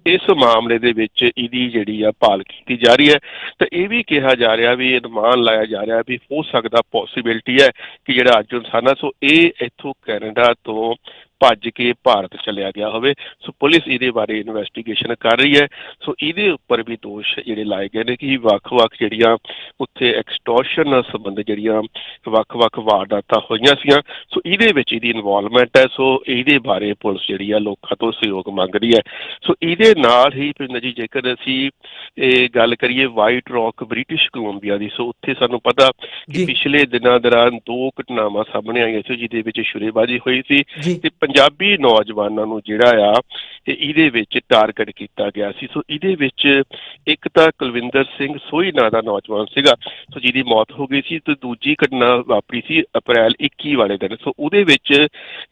ਇਸ ਮਾਮਲੇ ਦੇ ਵਿੱਚ ਇਹਦੀ ਜਿਹੜੀ ਆ ਭਾਲ ਕੀਤੀ ਜਾ ਰਹੀ ਹੈ। ਤਾਂ ਇਹ ਵੀ ਕਿਹਾ ਜਾ ਰਿਹਾ ਵੀ ਅਨੁਮਾਨ ਲਾਇਆ ਜਾ ਰਿਹਾ ਵੀ ਹੋ ਸਕਦਾ ਪੋਸਿਬਿਲਿਟੀ ਹੈ ਕਿ ਜਿਹੜਾ ਅਰਜੁਨ ਸਾਨਾ ਸੋ ਇਹ ਇੱਥੋਂ ਕੈਨੇਡਾ ਤੋਂ ਭੱਜ ਕੇ ਭਾਰਤ ਚਲਿਆ ਗਿਆ ਹੋਵੇ। ਸੋ ਪੁਲਿਸ ਇਹਦੇ ਬਾਰੇ ਇਨਵੈਸਟੀਗੇਸ਼ਨ ਕਰ ਰਹੀ ਹੈ। ਸੋ ਇਹਦੇ ਉੱਪਰ ਵੀ ਦੋਸ਼ ਜਿਹੜੇ ਲਾਏ ਗਏ ਨੇ ਕਿ ਵੱਖ-ਵੱਖ ਜਿਹੜੀਆਂ ਉੱਥੇ ਐਕਸਟੋਰਸ਼ਨ ਨਾਲ ਸੰਬੰਧਿਤ ਜਿਹੜੀਆਂ ਵੱਖ-ਵੱਖ ਵਾਰਦਾਤਾਂ ਹੋਈਆਂ ਸੀਆਂ। ਸੋ ਇਹਦੇ ਵਿੱਚ ਇਹਦੀ ਇਨਵੋਲਵਮੈਂਟ ਹੈ। ਸੋ ਇਹਦੇ ਬਾਰੇ ਪੁਲਿਸ ਜਿਹੜੀ ਆ ਲੋਕਾਂ ਤੋਂ ਸਹਿਯੋਗ ਮੰਗ ਰਹੀ ਹੈ। ਸੋ ਇਹਦੇ ਨਾਲ ਹੀ ਪਿੰਡ ਜੀ ਜੇਕਰ ਅਸੀਂ ਇਹ ਗੱਲ ਕਰੀਏ ਵਾਈਟ ਰੌਕ ਬ੍ਰਿਟਿਸ਼ ਕੋਲੰਬੀਆ ਦੀ। ਸੋ ਉੱਥੇ ਸਾਨੂੰ ਪਤਾ ਕਿ ਪਿਛਲੇ ਦਿਨਾਂ ਦੌਰਾਨ ਦੋ ਘਟਨਾਵਾਂ ਸਾਹਮਣੇ ਆਈਆਂ ਸੀ ਜਿਹਦੇ ਵਿੱਚ ਸ਼ੁਰੇਬਾਜ਼ੀ ਹੋਈ ਸੀ ਤੇ ਪੰਜਾਬੀ ਨੌਜਵਾਨਾਂ ਨੂੰ ਜਿਹੜਾ ਆ ਇਹ ਇਹਦੇ ਵਿੱਚ ਟਾਰਗੇਟ ਕੀਤਾ ਗਿਆ ਸੀ। ਸੋ ਇਹਦੇ ਵਿੱਚ ਇੱਕ ਤਾਂ ਕੁਲਵਿੰਦਰ ਸਿੰਘ ਸੋਹੀ ਨਾਂ ਦਾ ਨੌਜਵਾਨ ਸੀਗਾ। ਸੋ ਜਿਹਦੀ ਮੌਤ ਹੋ ਗਈ ਸੀ ਤੇ ਦੂਜੀ ਘਟਨਾ ਵਾਪਰੀ ਸੀ ਅਪ੍ਰੈਲ 21 ਵਾਲੇ ਦਿਨ। ਸੋ ਉਹਦੇ ਵਿੱਚ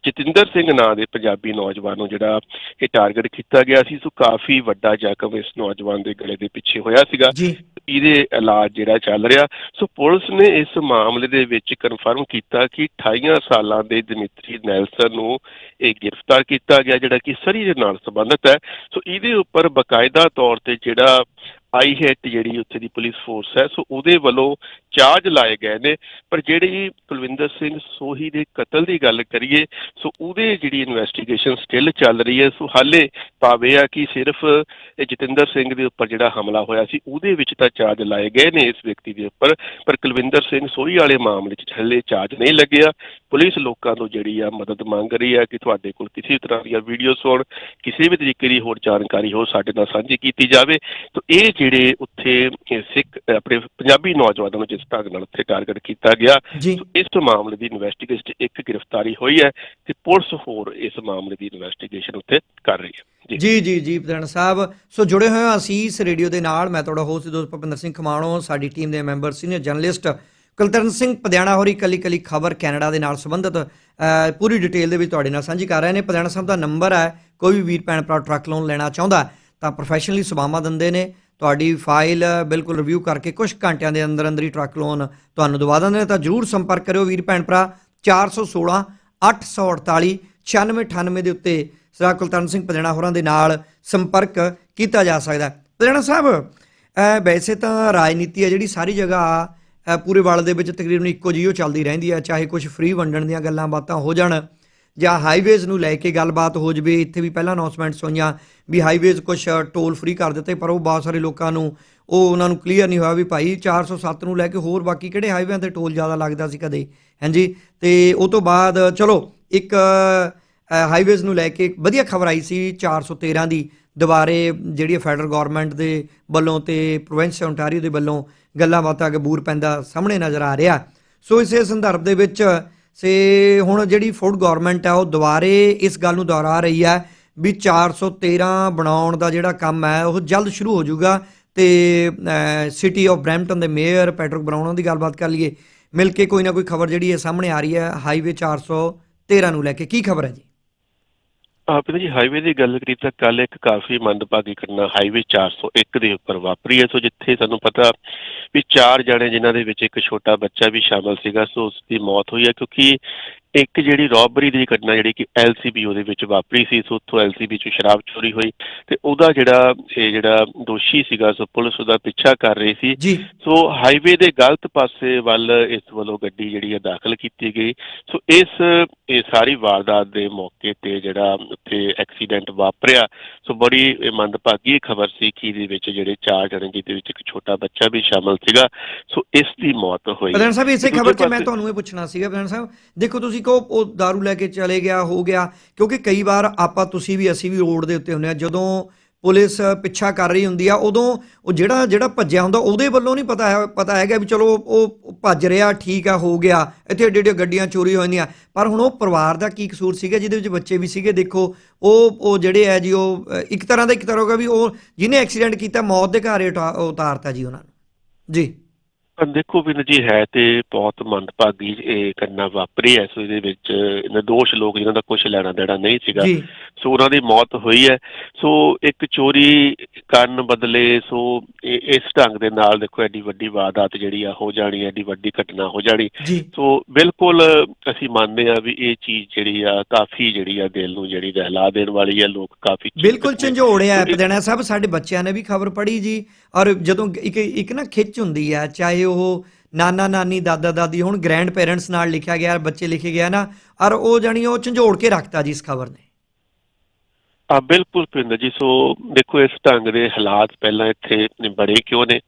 ਜਤਿੰਦਰ ਸਿੰਘ ਨਾਂ ਦੇ ਪੰਜਾਬੀ ਨੌਜਵਾਨ ਨੂੰ ਜਿਹੜਾ ਇਹ ਟਾਰਗੇਟ ਕੀਤਾ ਗਿਆ ਸੀ। ਸੋ ਕਾਫੀ ਵੱਡਾ ਜ਼ਖਮ ਇਸ ਨੌਜਵਾਨ ਦੇ ਗਲੇ ਦੇ ਪਿੱਛੇ ਹੋਇਆ ਸੀਗਾ। ਇਹਦੇ ਇਲਾਜ ਜਿਹੜਾ ਚੱਲ ਰਿਹਾ। ਸੋ ਪੁਲਿਸ ਨੇ ਇਸ ਮਾਮਲੇ ਦੇ ਵਿੱਚ ਕਨਫਰਮ ਕੀਤਾ ਕਿ 28 ਸਾਲਾਂ ਦੇ ਦਿਮਿਤਰੀ ਨੈਲਸਨ ਨੂੰ ਇਹ ਗ੍ਰਿਫਤਾਰ ਕੀਤਾ ਗਿਆ, ਜਿਹੜਾ ਕਿ ਸਰੀ ਦੇ ਨਾਲ ਸੰਬੰਧਿਤ ਹੈ। ਸੋ ਇਹਦੇ ਉੱਪਰ ਬਕਾਇਦਾ ਤੌਰ ਤੇ ਜਿਹੜਾ ਆਈ ਹਿੱਟ ਜਿਹੜੀ ਉੱਥੇ ਦੀ ਪੁਲਿਸ ਫੋਰਸ ਹੈ, ਸੋ ਉਹਦੇ ਵੱਲੋਂ ਚਾਰਜ ਲਾਏ ਗਏ ਨੇ। ਪਰ ਜਿਹੜੀ ਕੁਲਵਿੰਦਰ ਸਿੰਘ ਸੋਹੀ ਦੇ ਕਤਲ ਦੀ ਗੱਲ ਕਰੀਏ, ਸੋ ਉਹਦੇ ਜਿਹੜੀ ਇਨਵੈਸਟੀਗੇਸ਼ਨ ਸਟਿਲ ਚੱਲ ਰਹੀ ਹੈ। ਸੋ ਹਾਲੇ ਭਾਵੇਂ ਆ ਕਿ ਸਿਰਫ ਇਹ ਜਤਿੰਦਰ ਸਿੰਘ ਦੇ ਉੱਪਰ ਜਿਹੜਾ ਹਮਲਾ ਹੋਇਆ ਸੀ, ਉਹਦੇ ਵਿੱਚ ਤਾਂ ਚਾਰਜ ਲਾਏ ਗਏ ਨੇ ਇਸ ਵਿਅਕਤੀ ਦੇ ਉੱਪਰ। ਪਰ ਕੁਲਵਿੰਦਰ ਸਿੰਘ ਸੋਹੀ ਵਾਲੇ ਮਾਮਲੇ 'ਚ ਹਲੇ ਚਾਰਜ ਨਹੀਂ ਲੱਗਿਆ। ਪੁਲਿਸ ਲੋਕਾਂ ਤੋਂ ਜਿਹੜੀ ਆ ਮਦਦ ਮੰਗ ਰਹੀ ਹੈ ਕਿ ਤੁਹਾਡੇ ਕੋਲ ਕਿਸੇ ਤਰ੍ਹਾਂ ਦੀਆਂ ਵੀਡੀਓਜ਼ ਹੋਣ, ਕਿਸੇ ਵੀ ਤਰੀਕੇ ਦੀ ਹੋਰ ਜਾਣਕਾਰੀ ਹੋ, ਸਾਡੇ ਨਾਲ ਸਾਂਝੀ ਕੀਤੀ ਜਾਵੇ। ਤਾਂ ਇਹ ਜਿਹੜੇ ਉੱਥੇ ਸਿੱਖ ਆਪਣੇ ਪੰਜਾਬੀ ਨੌਜਵਾਨਾਂ ਨੂੰ ਜਿਸ ਢੰਗ ਨਾਲ ਉੱਥੇ ਟਾਰਗੇਟ ਕੀਤਾ ਗਿਆ ਇਸ ਮਾਮਲੇ ਦੀ ਇਨਵੈਸਟੀਗੇਸ਼ਨ ਇੱਕ ਗ੍ਰਿਫਤਾਰੀ ਹੋਈ ਹੈ ਤੇ ਪੁਲਿਸ ਹੋਰ ਇਸ ਮਾਮਲੇ ਦੀ ਇਨਵੈਸਟੀਗੇਸ਼ਨ ਉੱਥੇ ਕਰ ਰਹੀ ਹੈ। ਜੀ।
ਜੀ ਜੀ ਪ੍ਰਧਾਨ ਸਾਹਿਬ। ਸੋ ਜੁੜੇ ਹੋਏ ਹਾਂ ਅਸੀਂ ਇਸ ਰੇਡੀਓ ਦੇ ਨਾਲ। ਮੈਂ ਤੁਹਾਡਾ ਹੋਸਟ ਦੋਸਤ ਭੁਪਿੰਦਰ ਸਿੰਘ ਖਮਾਣੋ। ਸਾਡੀ ਟੀਮ ਦੇ member senior journalist Kultaran Singh Padhiana ਹੋਰੀ ਕੱਲੀ ਕੱਲੀ ਖਬਰ ਕੈਨੇਡਾ ਦੇ ਨਾਲ ਸੰਬੰਧਿਤ ਪੂਰੀ ਡਿਟੇਲ ਦੇ ਵਿੱਚ ਤੁਹਾਡੇ ਨਾਲ ਸਾਂਝੀ ਕਰ ਰਹੇ ਨੇ। ਪਦਿਆਣਾ ਸਾਹਿਬ ਦਾ ਨੰਬਰ ਹੈ। ਕੋਈ ਵੀ ਵੀਰ ਭੈਣ ਭਰਾ ਟਰੱਕ ਲੋਨ ਲੈਣਾ ਚਾਹੁੰਦਾ ਤਾਂ ਪ੍ਰੋਫੈਸ਼ਨਲੀ ਸੇਵਾਵਾਂ ਦਿੰਦੇ ਨੇ। ਤੁਹਾਡੀ ਫਾਈਲ ਬਿਲਕੁਲ ਰਿਵਿਊ ਕਰਕੇ ਕੁਝ ਘੰਟਿਆਂ ਦੇ ਅੰਦਰ ਅੰਦਰ ਹੀ ਟਰੱਕ ਲੋਨ ਤੁਹਾਨੂੰ ਦਵਾ ਦਿੰਦੇ ਨੇ, ਤਾਂ ਜਰੂਰ ਸੰਪਰਕ ਕਰਿਓ ਵੀਰ ਭੈਣ ਭਰਾ। 416 848 9698 ਦੇ ਉੱਤੇ ਸਰਦਾਰ ਕੁਲਤਰਨ ਸਿੰਘ ਪਦਿਆਣਾ ਹੋਰਾਂ ਦੇ ਨਾਲ ਸੰਪਰਕ ਕੀਤਾ ਜਾ ਸਕਦਾ ਹੈ। ਸਾਹਿਬ ਵੈਸੇ ਤਾਂ ਰਾਜਨੀਤੀ ਹੈ ਜਿਹੜੀ ਸਾਰੀ ਜਗ੍ਹਾ ਪੂਰੇ ਵਰਲਡ ਦੇ ਵਿੱਚ ਤਕਰੀਬਨ ਇੱਕੋ ਜਿਹੀ ਓ ਚੱਲਦੀ ਰਹਿੰਦੀ ਹੈ, ਚਾਹੇ ਕੁਝ ਫ੍ਰੀ ਵੰਡਣ ਦੀਆਂ ਗੱਲਾਂ ਬਾਤਾਂ ਹੋ ਜਾਣ। ਜਾਂ ਹਾਈਵੇਜ਼ ਨੂੰ ਲੈ ਕੇ ਗੱਲਬਾਤ ਹੋ ਜਵੇ, ਇੱਥੇ ਵੀ ਪਹਿਲਾਂ ਅਨਾਉਂਸਮੈਂਟਸ ਹੋਈਆਂ ਵੀ ਹਾਈਵੇਜ਼ ਕੁਝ ਟੋਲ ਫ੍ਰੀ ਕਰ ਦਿੱਤੇ, ਪਰ ਉਹ ਬਹੁਤ ਸਾਰੇ ਲੋਕਾਂ ਨੂੰ, ਉਹ ਉਹਨਾਂ ਨੂੰ ਕਲੀਅਰ ਨਹੀਂ ਹੋਇਆ ਵੀ ਭਾਈ 407 ਨੂੰ ਲੈ ਕੇ ਹੋਰ ਬਾਕੀ ਕਿਹੜੇ ਹਾਈਵੇਆਂ ਤੇ ਟੋਲ ਜ਼ਿਆਦਾ ਲੱਗਦਾ ਸੀ ਕਦੇ, ਹਾਂਜੀ? ਤੇ ਉਹ ਤੋਂ ਬਾਅਦ, ਚਲੋ, ਇੱਕ ਹਾਈਵੇਜ਼ ਨੂੰ ਲੈ ਕੇ ਵਧੀਆ ਖਬਰ ਆਈ ਸੀ 413 ਦੀ, ਦੁਬਾਰੇ ਜਿਹੜੀ ਫੈਡਰਲ ਗਵਰਨਮੈਂਟ ਦੇ ਵੱਲੋਂ ਤੇ ਪ੍ਰੋਵਿੰਸ ਓਨਟਾਰੀਓ ਦੇ ਵੱਲੋਂ ਗੱਲਾਂ ਬਾਤਾਂ ਅੱਗੇ ਪੈਂਦਾ ਸਾਹਮਣੇ ਨਜ਼ਰ ਆ ਰਿਹਾ। ਸੋ ਇਸੇ ਸੰਦਰਭ ਦੇ ਵਿੱਚ ਸੇ ਹੁਣ ਜਿਹੜੀ ਫੂਡ ਗਵਰਨਮੈਂਟ ਹੈ ਉਹ ਦੁਬਾਰੇ ਇਸ ਗੱਲ ਨੂੰ ਦੁਹਰਾ ਰਹੀ ਹੈ ਵੀ 413 ਬਣਾਉਣ ਦਾ ਜਿਹੜਾ ਕੰਮ ਹੈ, ਉਹ ਜਲਦ ਸ਼ੁਰੂ ਹੋ ਜਾਊਗਾ ਤੇ ਸਿਟੀ ਆਫ ਬ੍ਰੈਂਪਟਨ ਦੇ ਮੇਅਰ ਪੈਟਰਿਕ ਬਰਾਊਨ ਦੀ ਗੱਲਬਾਤ ਕਰ ਲਈਏ। ਮਿਲ ਕੇ ਕੋਈ ਨਾ ਕੋਈ ਖਬਰ ਜਿਹੜੀ ਹੈ ਸਾਹਮਣੇ ਆ ਰਹੀ ਹੈ, ਹਾਈਵੇ 413 ਨੂੰ ਲੈ ਕੇ। ਕੀ ਖਬਰ ਹੈ ਜੀ?
ਹਾਂਜੀ ਬਿਲਕੁਲ ਜੀ ਜੀ ਹਾਈਵੇ ਦੀ ਗੱਲ ਕਰੀ ਤਾਂ ਕੱਲ ਇੱਕ ਕਾਫੀ ਮੰਦਭਾਗੀ ਘਟਨਾ ਹਾਈਵੇ 401 ਦੇ ਉੱਪਰ ਵਾਪਰੀ ਹੈ। ਸੋ ਜਿੱਥੇ ਸਾਨੂੰ ਪਤਾ ਵੀ ਚਾਰ ਜਣੇ ਜਿਨ੍ਹਾਂ ਦੇ ਵਿੱਚ ਇੱਕ ਛੋਟਾ ਬੱਚਾ ਵੀ ਸ਼ਾਮਲ ਸੀਗਾ, ਸੋ ਉਸ ਦੀ ਮੌਤ ਹੋਈ ਹੈ। ਕਿਉਂਕਿ ਇੱਕ ਜਿਹੜੀ ਰੌਬਰੀ ਦੀ ਘਟਨਾ ਜਿਹੜੀ ਕਿ ਐਲਸੀਬੀ ਉਹਦੇ ਵਿੱਚ ਵਾਪਰੀ ਸੀ ਸੋ ਉੱਥੋਂ ਐਲਸੀਬੀ ਚੋਂ ਸ਼ਰਾਬ ਚੋਰੀ ਹੋਈ ਤੇ ਉਹਦਾ ਜਿਹੜਾ ਇਹ ਜਿਹੜਾ ਦੋਸ਼ੀ ਸੀਗਾ ਸੋ ਪੁਲਿਸ ਉਹਦਾ ਪਿੱਛਾ ਕਰ ਰਹੀ ਸੀ। ਸੋ ਹਾਈਵੇ ਦੇ ਗਲਤ ਪਾਸੇ ਵੱਲ ਇਸ ਵੱਲੋਂ ਗੱਡੀ ਜਿਹੜੀ ਹੈ ਦਾਖਲ ਕੀਤੀ ਗਈ। ਸੋ ਇਸ ਇਹ ਸਾਰੀ ਵਾਰਦਾਤ ਦੇ ਮੌਕੇ ਤੇ ਜਿਹੜਾ ਉੱਥੇ ਐਕਸੀਡੈਂਟ ਵਾਪਰਿਆ। ਸੋ ਬੜੀ ਮੰਦਭਾਗੀ ਖਬਰ ਸੀ ਕਿ ਇਹਦੇ ਵਿੱਚ ਜਿਹੜੇ ਚਾਰ ਜਣੇ ਜਿਹਦੇ ਵਿੱਚ ਇੱਕ ਛੋਟਾ ਬੱਚਾ ਵੀ ਸ਼ਾਮਲ ਸੀਗਾ। ਸੋ ਇਸ ਦੀ ਮੌਤ ਹੋਈ।
ਪ੍ਰਧਾਨ ਸਾਹਿਬ ਇਸੇ ਖਬਰ 'ਚ ਮੈਂ ਤੁਹਾਨੂੰ ਇਹ ਪੁੱਛਣਾ ਸੀਗਾ ਪ੍ਰਧਾਨ ਸਾਹਿਬ ਦੇਖੋ ਤੁਸੀਂ ਕਹੋ ਉਹ दारू ਲੈ ਕੇ ਚਲੇ ਗਿਆ, ਹੋ ਗਿਆ। ਕਿਉਂਕਿ ਕਈ ਵਾਰ ਆਪਾਂ, ਤੁਸੀਂ ਵੀ, ਅਸੀਂ ਵੀ ਰੋਡ ਦੇ ਉੱਤੇ ਹੁੰਨੇ ਆ ਜਦੋਂ ਪੁਲਿਸ ਪਿੱਛਾ ਕਰ ਰਹੀ ਹੁੰਦੀ ਆ, ਉਦੋਂ ਉਹ ਜਿਹੜਾ ਜਿਹੜਾ ਭੱਜਿਆ ਹੁੰਦਾ, ਉਹਦੇ ਵੱਲੋਂ ਨਹੀਂ ਪਤਾ ਹੈ, ਪਤਾ ਹੈਗਾ ਵੀ ਚਲੋ ਉਹ ਭੱਜ ਰਿਹਾ, ਠੀਕ ਆ, ਹੋ ਗਿਆ। ਇੱਥੇ ਏਡੇ ਏਡੇ ਗੱਡੀਆਂ ਚੋਰੀ ਹੋ ਜਾਂਦੀਆਂ। ਪਰ ਹੁਣ ਉਹ ਪਰਿਵਾਰ ਦਾ ਕੀ ਕਸੂਰ ਸੀਗਾ, ਜਿਹਦੇ ਵਿੱਚ ਬੱਚੇ ਵੀ ਸੀਗੇ, ਦੇਖੋ, ਉਹ ਉਹ ਜਿਹੜੇ ਹੈ ਜੀ, ਉਹ, ਇੱਕ ਤਰ੍ਹਾਂ ਦਾ ਇੱਕ ਤਰ੍ਹਾਂ ਹੋਗਾ ਵੀ ਉਹ, ਜਿਹਨੇ ਐਕਸੀਡੈਂਟ ਕੀਤਾ, ਮੌਤ ਦੇ ਘਾਰੇ ਉਠਾ- ਉਤਾਰਤਾ ਜੀ ਉਹਨਾਂ ਨੂੰ। ਜੀ।
ਦੇਖੋ ਵੀ ਜੀ ਹੈ ਤੇ ਬਹੁਤ ਮੰਦਭਾਗੀ ਇਹ ਘਟਨਾ ਵਾਪਰੀ ਹੈ। ਸੋ ਇਹਦੇ ਵਿੱਚ ਨਿਰਦੋਸ਼ ਲੋਕ ਜਿਨ੍ਹਾਂ ਦਾ ਕੁਝ ਲੈਣਾ ਦੇਣਾ ਨਹੀਂ ਸੀਗਾ ਸੋ ਉਹਨਾਂ ਦੀ ਮੌਤ ਹੋਈ ਹੈ। ਸੋ ਇੱਕ ਚੋਰੀ ਕਰਨ ਬਦਲੇ ਸੋ ਇਸ ਢੰਗ ਦੇ ਨਾਲ ਦੇਖੋ ਐਡੀ ਵੱਡੀ ਵਾਰਦਾਤ ਜਿਹੜੀ ਆ ਹੋ ਜਾਣੀ ਐਡੀ ਵੱਡੀ ਘਟਨਾ ਹੋ ਜਾਣੀ। ਸੋ ਬਿਲਕੁਲ ਅਸੀਂ ਮੰਨਦੇ ਆ ਵੀ ਇਹ ਚੀਜ਼ ਜਿਹੜੀ ਆ ਕਾਫੀ ਜਿਹੜੀ ਆ ਦਿਲ ਨੂੰ ਜਿਹੜੀ ਦਹਿਲਾ ਦੇਣ ਵਾਲੀ ਹੈ। ਲੋਕ ਕਾਫੀ
ਬਿਲਕੁਲ। ਝੰਜੋੜਿਆ
ਇਹ-
ਪਦਣਾ ਸਾਹਿਬ ਸਾਡੇ ਬੱਚਿਆਂ ਨੇ ਵੀ ਖਬਰ ਪੜ੍ਹੀ ਜੀ। ਔਰ ਜਦੋਂ ਇੱਕ ਇੱਕ ਨਾ ਖਿੱਚ ਹੁੰਦੀ ਆ ਚਾਹੇ ਉਹ ਨਾਨਾ ਨਾਨੀ, ਦਾਦਾ ਦਾਦੀ ਹੁਣ ਗ੍ਰੈਂਡ ਪੇਰੈਂਟਸ ਨਾਲ ਲਿਖਿਆ ਗਿਆ, ਬੱਚੇ ਲਿਖੇ ਗਿਆ ਨਾ, ਔਰ ਉਹ ਜਾਨੀ ਉਹ ਝੰਜੋੜ ਕੇ ਰੱਖਤਾ ਜੀ ਇਸ ਖਬਰ ਨੇ।
ਆ ਬਿਲਕੁਲ ਪਿੰਦਰ ਜੀ, ਸੋ ਦੇਖੋ ਇਸ ਢੰਗ ਦੇ ਹਾਲਾਤ ਪਹਿਲਾਂ ਇੱਥੇ ਬੜੇ ਕਿਉਂ ਨੇ?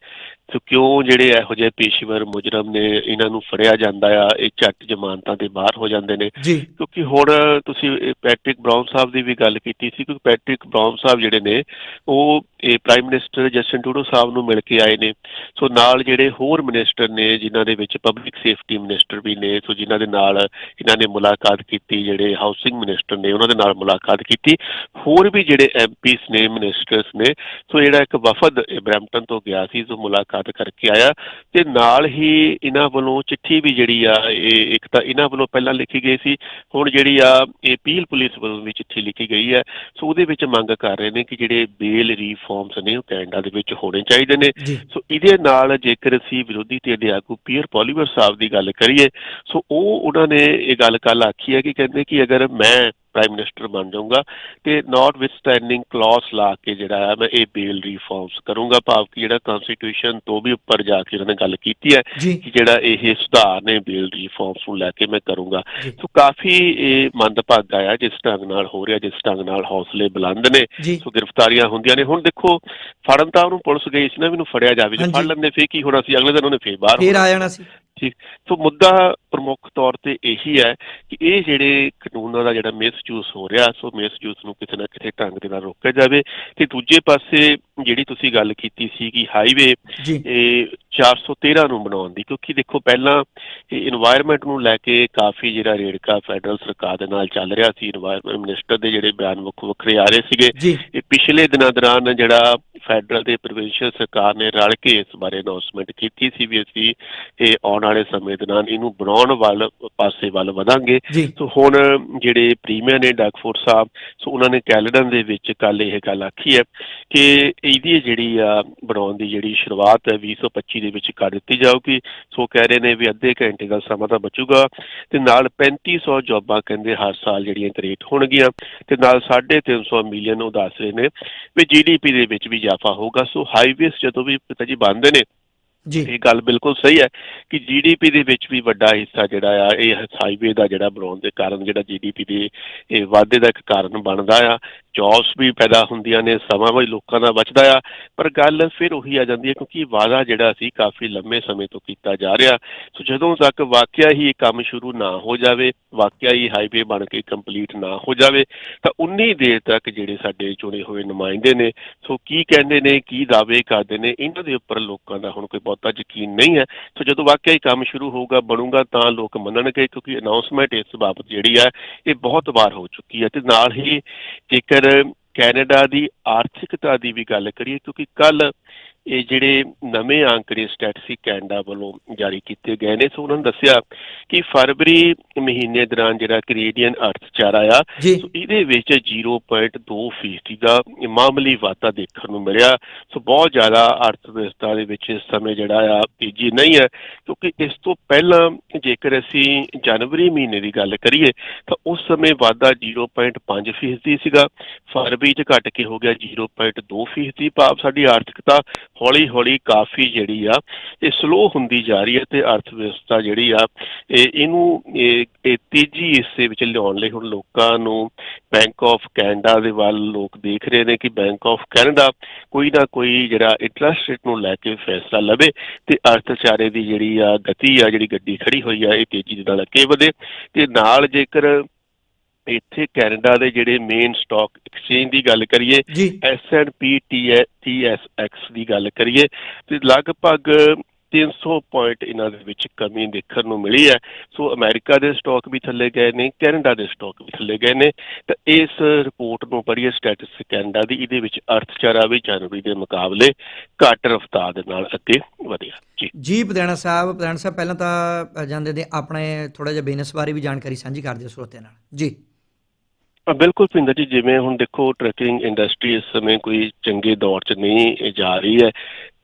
ਸੋ ਕਿਉਂ ਜਿਹੜੇ ਇਹੋ ਜਿਹੇ ਪੇਸ਼ੇਵਰ ਮੁਜਰਮ ਨੇ ਇਹਨਾਂ ਨੂੰ ਫੜਿਆ ਜਾਂਦਾ ਆ ਇਹ ਝੱਟ ਜ਼ਮਾਨਤਾਂ ਦੇ ਬਾਹਰ ਹੋ ਜਾਂਦੇ ਨੇ? ਕਿਉਂਕਿ ਹੁਣ ਤੁਸੀਂ ਪੈਟ੍ਰਿਕ ਬ੍ਰਾਊਨ ਸਾਹਿਬ ਦੀ ਵੀ ਗੱਲ ਕੀਤੀ ਸੀ ਕਿਉਂਕਿ ਪੈਟ੍ਰਿਕ ਬ੍ਰਾਊਨ ਸਾਹਿਬ ਜਿਹੜੇ ਨੇ ਉਹ ਇਹ prime minister Justin Trudeau sahib ਨੂੰ ਮਿਲ ਕੇ ਆਏ ਨੇ। ਸੋ ਨਾਲ ਜਿਹੜੇ ਹੋਰ ਮਿਨਿਸਟਰ ਨੇ ਜਿਨ੍ਹਾਂ ਦੇ ਵਿੱਚ ਪਬਲਿਕ ਸੇਫਟੀ ਮਿਨਿਸਟਰ ਵੀ ਨੇ ਸੋ ਜਿਨ੍ਹਾਂ ਦੇ ਨਾਲ ਇਹਨਾਂ ਨੇ ਮੁਲਾਕਾਤ ਕੀਤੀ ਜਿਹੜੇ ਹਾਊਸਿੰਗ ਮਿਨਿਸਟਰ ਨੇ ਉਹਨਾਂ ਦੇ ਨਾਲ ਮੁਲਾਕਾਤ ਕੀਤੀ। ਹੋਰ ਵੀ ਜਿਹੜੇ ਐਮਪੀਸ ਨੇ ਮਿਨਿਸਟਰਸ ਨੇ ਸੋ ਜਿਹੜਾ ਇੱਕ ਵਫਦ ਬਰੈਂਪਟਨ ਤੋਂ ਗਿਆ ਸੀ ਸੋ ਮੁਲਾਕਾਤ ਕਰਕੇ ਆਇਆ ਤੇ ਨਾਲ ਹੀ ਇਹਨਾਂ ਵੱਲੋਂ ਚਿੱਠੀ ਵੀ ਜਿਹੜੀ ਆ ਇਹ ਇੱਕ ਤਾਂ ਇਹਨਾਂ ਵੱਲੋਂ ਪਹਿਲਾਂ ਲਿਖੀ ਗਈ ਸੀ ਹੁਣ ਜਿਹੜੀ ਆ ਇਹ ਪੀਲ ਪੁਲਿਸ ਵੱਲੋਂ ਵੀ ਚਿੱਠੀ ਲਿਖੀ ਗਈ ਹੈ। ਸੋ ਉਹਦੇ ਵਿੱਚ ਮੰਗ ਕਰ ਰਹੇ ਨੇ ਕਿ ਜਿਹੜੇ ਬੇਲ ਰੀਫਾਰਮਸ ਨੇ ਉਹ ਕੈਨੇਡਾ ਦੇ ਵਿੱਚ ਹੋਣੇ ਚਾਹੀਦੇ ਨੇ। ਸੋ ਇਹਦੇ ਨਾਲ ਜੇਕਰ ਅਸੀਂ ਵਿਰੋਧੀ ਧਿਰ ਦੇ ਆਗੂ ਪੀਅਰ ਪੋਲੀਵਰ ਸਾਹਿਬ ਦੀ ਗੱਲ ਕਰੀਏ ਸੋ ਉਹ ਉਹਨਾਂ ਨੇ ਇਹ ਗੱਲ ਕੱਲ ਆਖੀ ਹੈ ਕਿ ਕਹਿੰਦੇ ਕਿ ਅਗਰ ਮੈਂ ਪ੍ਰਾਈਮ ਮਿਨਿਸਟਰ ਬਣ ਜਾਊਂਗਾ ਤੇ ਨਾਟ ਵਿਥਸਟੈਂਡਿੰਗ ਕਲੌਸ ਲਾ ਕੇ ਜਿਹੜਾ ਹੈ ਮੈਂ ਇਹ ਬੇਲ ਰੀਫਾਰਮਸ ਕਰੂੰਗਾ ਭਾਵ ਕਿ ਜਿਹੜਾ ਕਨਸਟੀਟਿਊਸ਼ਨ ਤੋਂ ਵੀ ਉੱਪਰ ਜਾ ਕੇ ਉਹਨਾਂ ਨੇ ਗੱਲ ਕੀਤੀ ਹੈ ਕਿ ਜਿਹੜਾ ਇਹ ਸੁਧਾਰ ਨੇ ਬੇਲ ਰੀਫਾਰਮਸ ਨੂੰ ਲੈ ਕੇ ਮੈਂ ਕਰੂੰਗਾ। ਸੋ ਕਾਫੀ ਇਹ ਮੰਦਭਾਗਾ ਆ ਜਿਸ ਢੰਗ ਨਾਲ ਹੋ ਰਿਹਾ ਜਿਸ ਢੰਗ ਨਾਲ ਹੌਸਲੇ ਬੁਲੰਦ ਨੇ। ਸੋ ਗ੍ਰਿਫਤਾਰੀਆਂ ਹੁੰਦੀਆਂ ਨੇ। ਹੁਣ ਦੇਖੋ ਫੜਨ ਤਾਂ ਉਹਨੂੰ ਪੁਲਿਸ ਗਈ ਸੀ ਨਾ ਵੀ ਉਹਨੂੰ ਫੜਿਆ ਜਾਵੇ। ਜੇ ਫੜ। ਲੈਂਦੇ ਫੇਰ ਕੀ ਹੋਣਾ ਸੀ? ਅਗਲੇ ਦਿਨ ਉਹਨੇ ਫੇਰ ਬਾਹਰ
ਫੇਰ ਆ ਜਾਣਾ ਸੀ।
ਠੀਕ ਸੋ ਮੁੱਦਾ ਪ੍ਰਮੁੱਖ ਤੌਰ ਤੇ ਇਹੀ ਹੈ ਕਿ ਇਹ ਜਿਹੜੇ ਕਾਨੂੰਨਾਂ ਦਾ ਜਿਹੜਾ ਮਿਸਯੂਜ਼ ਹੋ ਰਿਹਾ ਸੋ ਮਿਸਯੂਜ਼ ਨੂੰ ਕਿਸੇ ਨਾ ਕਿਸੇ ਢੰਗ ਦੇ ਨਾਲ ਰੋਕਿਆ ਜਾਵੇ। ਤੇ ਦੂਜੇ ਪਾਸੇ ਜਿਹੜੀ ਤੁਸੀਂ ਗੱਲ ਕੀਤੀ ਸੀ ਕਿ ਹਾਈਵੇ ਇਹ 413 ਨੂੰ ਬਣਾਉਣ ਦੀ ਕਿਉਂਕਿ ਦੇਖੋ ਪਹਿਲਾਂ ਇਹ এনवायरमेंट ਨੂੰ ਲੈ ਕੇ ਕਾਫੀ ਜਿਹੜਾ ਰੇੜਕਾ ਫੈਡਰਲ ਸਰਕਾਰ ਦੇ ਨਾਲ ਚੱਲ ਰਿਹਾ ਸੀ এনवायरमेंट ਮਿਨਿਸਟਰ ਦੇ ਜਿਹੜੇ ਬਿਆਨ ਵੱਖ ਵੱਖਰੇ ਆ ਰਹੇ ਸੀਗੇ ਇਹ ਪਿਛਲੇ ਦਿਨਾਂ ਦੌਰਾਨ ਜਿਹੜਾ ਫੈਡਰਲ ਤੇ ਪ੍ਰੋਵਿੰਸ਼ੀਅਲ ਸਰਕਾਰ ਨੇ ਰਲ ਕੇ ਇਸ ਬਾਰੇ ਅਨਾਉਂਸਮੈਂਟ ਕੀਤੀ ਸੀ ਵੀ ਅਸੀਂ ਇਹ ਆਉਣ ਵਾਲੇ ਸਮੇਂ ਦੌਰਾਨ ਇਹਨੂੰ ਬਣਾਉਣ ਵੱਲ ਪਾਸੇ ਵੱਲ ਵਧਾਂਗੇ। ਸੋ ਹੁਣ ਜਿਹੜੇ ਪ੍ਰੀਮੀਅਰ ਨੇ ਡਾਕਫੋਰ ਸਾਹਿਬ ਸੋ ਉਹਨਾਂ ਨੇ ਕੈਲਡਨ ਦੇ ਵਿੱਚ ਕੱਲ ਇਹ ਗੱਲ ਆਖੀ ਹੈ ਕਿ ਇਹਦੀ ਜਿਹੜੀ ਬਣਾਉਣ ਦੀ ਜਿਹੜੀ ਸ਼ੁਰੂਆਤ ਹੈ 2025 ਦੇ ਵਿੱਚ ਕਰ ਦਿੱਤੀ ਜਾਊਗੀ। ਸੋ ਕਹਿ ਰਹੇ ਨੇ ਵੀ ਅੱਧੇ ਘੰਟੇ ਦਾ ਸਮਾਂ ਤਾਂ ਬਚੂਗਾ ਤੇ ਨਾਲ 3500 ਜੌਬਾਂ ਕਹਿੰਦੇ ਹਰ ਸਾਲ ਜਿਹੜੀਆਂ ਕ੍ਰੀਏਟ ਹੋਣਗੀਆਂ ਤੇ ਨਾਲ 350 ਮਿਲੀਅਨ ਉਹ ਦੱਸ ਰਹੇ ਨੇ ਵੀ ਜੀਡੀਪੀ ਦੇ ਵਿੱਚ ਵੀ ਇਜ਼ਾਫਾ ਹੋਊਗਾ। ਸੋ ਹਾਈਵੇਸ ਜਦੋਂ ਵੀ ਪਿਤਾ ਜੀ ਬਣਦੇ ਨੇ
ਜੀ।
ਇਹ ਗੱਲ ਬਿਲਕੁਲ ਸਹੀ ਹੈ ਕਿ ਜੀਡੀਪੀ ਦੇ ਵਿੱਚ ਵੀ ਵੱਡਾ ਹਿੱਸਾ ਜਿਹੜਾ ਆ, ਇਹ ਹਾਈਵੇ ਦਾ ਜਿਹੜਾ ਬਣਾਉਣ ਦੇ ਕਾਰਨ ਜਿਹੜਾ ਜੀਡੀਪੀ ਦੇ ਇਹ ਵਾਧੇ ਦਾ ਇੱਕ ਕਾਰਨ ਬਣਦਾ ਆ। ਜੌਬਸ ਵੀ ਪੈਦਾ ਹੁੰਦੀਆਂ ਨੇ, ਸਮਾਂ ਵੀ ਲੋਕਾਂ ਦਾ ਬਚਦਾ ਆ। ਪਰ ਗੱਲ ਫਿਰ ਉਹੀ ਆ ਜਾਂਦੀ ਹੈ ਕਿਉਂਕਿ ਵਾਅਦਾ ਜਿਹੜਾ ਸੀ ਕਾਫੀ ਲੰਮੇ ਸਮੇਂ ਤੋਂ ਕੀਤਾ ਜਾ ਰਿਹਾ। ਸੋ ਜਦੋਂ ਤੱਕ ਵਾਕਿਆ ਹੀ ਇਹ ਕੰਮ ਸ਼ੁਰੂ ਨਾ ਹੋ ਜਾਵੇ, ਵਾਕਿਆ ਹੀ ਹਾਈਵੇ ਬਣ ਕੇ ਕੰਪਲੀਟ ਨਾ ਹੋ ਜਾਵੇ, ਤਾਂ ਉਨੀ ਦੇਰ ਤੱਕ ਜਿਹੜੇ ਸਾਡੇ ਚੁਣੇ ਹੋਏ ਨੁਮਾਇੰਦੇ ਨੇ, ਸੋ ਕੀ ਕਹਿੰਦੇ ਨੇ, ਕੀ ਦਾਅਵੇ ਕਰਦੇ ਨੇ, ਇਹਨਾਂ ਦੇ ਉੱਪਰ ਲੋਕਾਂ ਦਾ ਹੁਣ ਕੋਈ ਬਹੁਤਾ ਯਕੀਨ ਨਹੀਂ ਹੈ। ਸੋ ਜਦੋਂ ਵਾਕਿਆ ਹੀ ਕੰਮ ਸ਼ੁਰੂ ਹੋਊਗਾ, ਬਣੂਗਾ, ਤਾਂ ਲੋਕ ਮੰਨਣਗੇ ਕਿਉਂਕਿ ਅਨਾਉਂਸਮੈਂਟ ਇਸ ਬਾਬਤ ਜਿਹੜੀ ਹੈ, ਇਹ ਬਹੁਤ ਵਾਰ ਹੋ ਚੁੱਕੀ ਹੈ। ਤੇ ਨਾਲ ਹੀ ਜੇਕਰ ਕੈਨੇਡਾ ਦੀ ਆਰਥਿਕਤਾ ਦੀ ਵੀ ਗੱਲ ਕਰੀਏ, ਕਿਉਂਕਿ ਕੱਲ ਇਹ ਜਿਹੜੇ ਨਵੇਂ ਅੰਕੜੇ ਸਟੈਟਿਸਟਿਕ ਕੈਨੇਡਾ ਵੱਲੋਂ ਜਾਰੀ ਕੀਤੇ ਗਏ ਨੇ ਸੋ ਉਹਨਾਂ ਨੇ ਦੱਸਿਆ ਕਿ ਫਰਵਰੀ ਮਹੀਨੇ ਦੌਰਾਨ ਜਿਹੜਾ ਕੈਨੇਡੀਅਨ ਅਰਥਚਾਰਾ ਆ ਸੋ ਇਹਦੇ ਵਿੱਚ 0.2 ਫੀਸਦੀ ਦਾ ਮਾਮੂਲੀ ਵਾਧਾ ਦੇਖਣ ਨੂੰ ਮਿਲਿਆ। ਸੋ ਬਹੁਤ ਜ਼ਿਆਦਾ ਅਰਥ ਵਿਵਸਥਾ ਦੇ ਵਿੱਚ ਇਸ ਸਮੇਂ ਜਿਹੜਾ ਆ ਤੇਜ਼ੀ ਨਹੀਂ ਹੈ ਕਿਉਂਕਿ ਇਸ ਤੋਂ ਪਹਿਲਾਂ ਜੇਕਰ ਅਸੀਂ ਜਨਵਰੀ ਮਹੀਨੇ ਦੀ ਗੱਲ ਕਰੀਏ ਤਾਂ ਉਸ ਸਮੇਂ ਵਾਧਾ 0.5 ਫੀਸਦੀ ਸੀਗਾ। ਫਰਵਰੀ 'ਚ ਘਟ ਕੇ ਹੋ ਗਿਆ 0.2 ਫੀਸਦੀ। ਭਾਵ ਸਾਡੀ ਆਰਥਿਕਤਾ ਹੌਲੀ ਹੌਲੀ ਕਾਫੀ ਜਿਹੜੀ ਆ, ਇਹ ਸਲੋ ਹੁੰਦੀ ਜਾ ਰਹੀ ਹੈ ਤੇ ਅਰਥ ਵਿਵਸਥਾ ਜਿਹੜੀ ਆ, ਇਹ ਇਹਨੂੰ, ਇਹ ਤੇਜ਼ੀ ਇਸ ਦੇ ਵਿੱਚ ਲਿਆਉਣ ਲਈ ਹੁਣ ਲੋਕਾਂ ਨੂੰ ਬੈਂਕ ਆਫ ਕੈਨੇਡਾ ਦੇ ਵੱਲ ਲੋਕ ਦੇਖ ਰਹੇ ਨੇ ਕਿ ਬੈਂਕ ਆਫ ਕੈਨੇਡਾ ਕੋਈ ਨਾ ਕੋਈ ਜਿਹੜਾ ਇੰਟਰਸਟ ਰੇਟ ਨੂੰ ਲੈ ਕੇ ਫੈਸਲਾ ਲਵੇ ਤੇ ਅਰਥਚਾਰੇ ਦੀ ਜਿਹੜੀ ਆ ਗਤੀ ਆ, ਜਿਹੜੀ ਗੱਡੀ ਖੜੀ ਹੋਈ ਆ, ਇਹ ਤੇਜ਼ੀ ਦੇ ਨਾਲ ਅੱਗੇ ਵਧੇ ਤੇ ਨਾਲ ਜੇਕਰ ਇੱਥੇ ਕੈਨੇਡਾ ਦੇ ਜਿਹੜੇ ਮੇਨ ਸਟਾਕ ਐਕਸਚੇਂਜ ਦੀ ਗੱਲ ਕਰੀਏ
ਜੀ।
S&P TSX ਦੀ ਗੱਲ ਕਰੀਏ ਤੇ ਲਗਭਗ 300 ਪੁਆਇੰਟ ਇਹਨਾਂ ਦੇ ਵਿੱਚ ਕਮੀ ਦੇਖਣ ਨੂੰ ਮਿਲੀ ਹੈ। ਸੋ ਅਮਰੀਕਾ ਦੇ ਸਟਾਕ ਵੀ ਥੱਲੇ ਗਏ ਨੇ ਕੈਨੇਡਾ ਦੇ ਸਟਾਕ ਵੀ ਥੱਲੇ ਗਏ ਨੇ। ਤਾਂ ਇਸ ਰਿਪੋਰਟ ਨੂੰ ਪੜ੍ਹੀਏ ਸਟੈਟਸ ਕੈਨੇਡਾ ਦੀ ਇਹਦੇ ਵਿੱਚ ਅਰਥਚਾਰਾ ਵੀ ਜਨਵਰੀ ਦੇ ਮੁਕਾਬਲੇ ਘੱਟ ਰਫ਼ਤਾਰ ਦੇ ਨਾਲ ਅੱਗੇ ਵਧਿਆ। ਜੀ।
ਜੀ ਪਧਾਣਾ ਸਾਹਿਬ ਪਧਾਣਾ ਸਾਹਿਬ ਪਹਿਲਾਂ ਤਾਂ ਜਾਂਦੇ ਦੇ ਆਪਣੇ ਥੋੜਾ ਜਿਹਾ ਬਿਜ਼ਨਸ ਬਾਰੇ ਵੀ ਜਾਣਕਾਰੀ ਸਾਂਝੀ ਕਰ ਦਿਓ ਸਰੋਤਿਆਂ ਨਾਲ। ਜੀ।
ਬਿਲਕੁਲ ਭਿੰਦਰ ਜੀ, ਜਿਵੇਂ ਹੁਣ ਦੇਖੋ ਟਰੈਕਿੰਗ ਇੰਡਸਟਰੀ ਇਸ ਸਮੇਂ ਕੋਈ ਚੰਗੇ ਦੌਰ 'ਚ ਨਹੀਂ ਜਾ ਰਹੀ ਹੈ।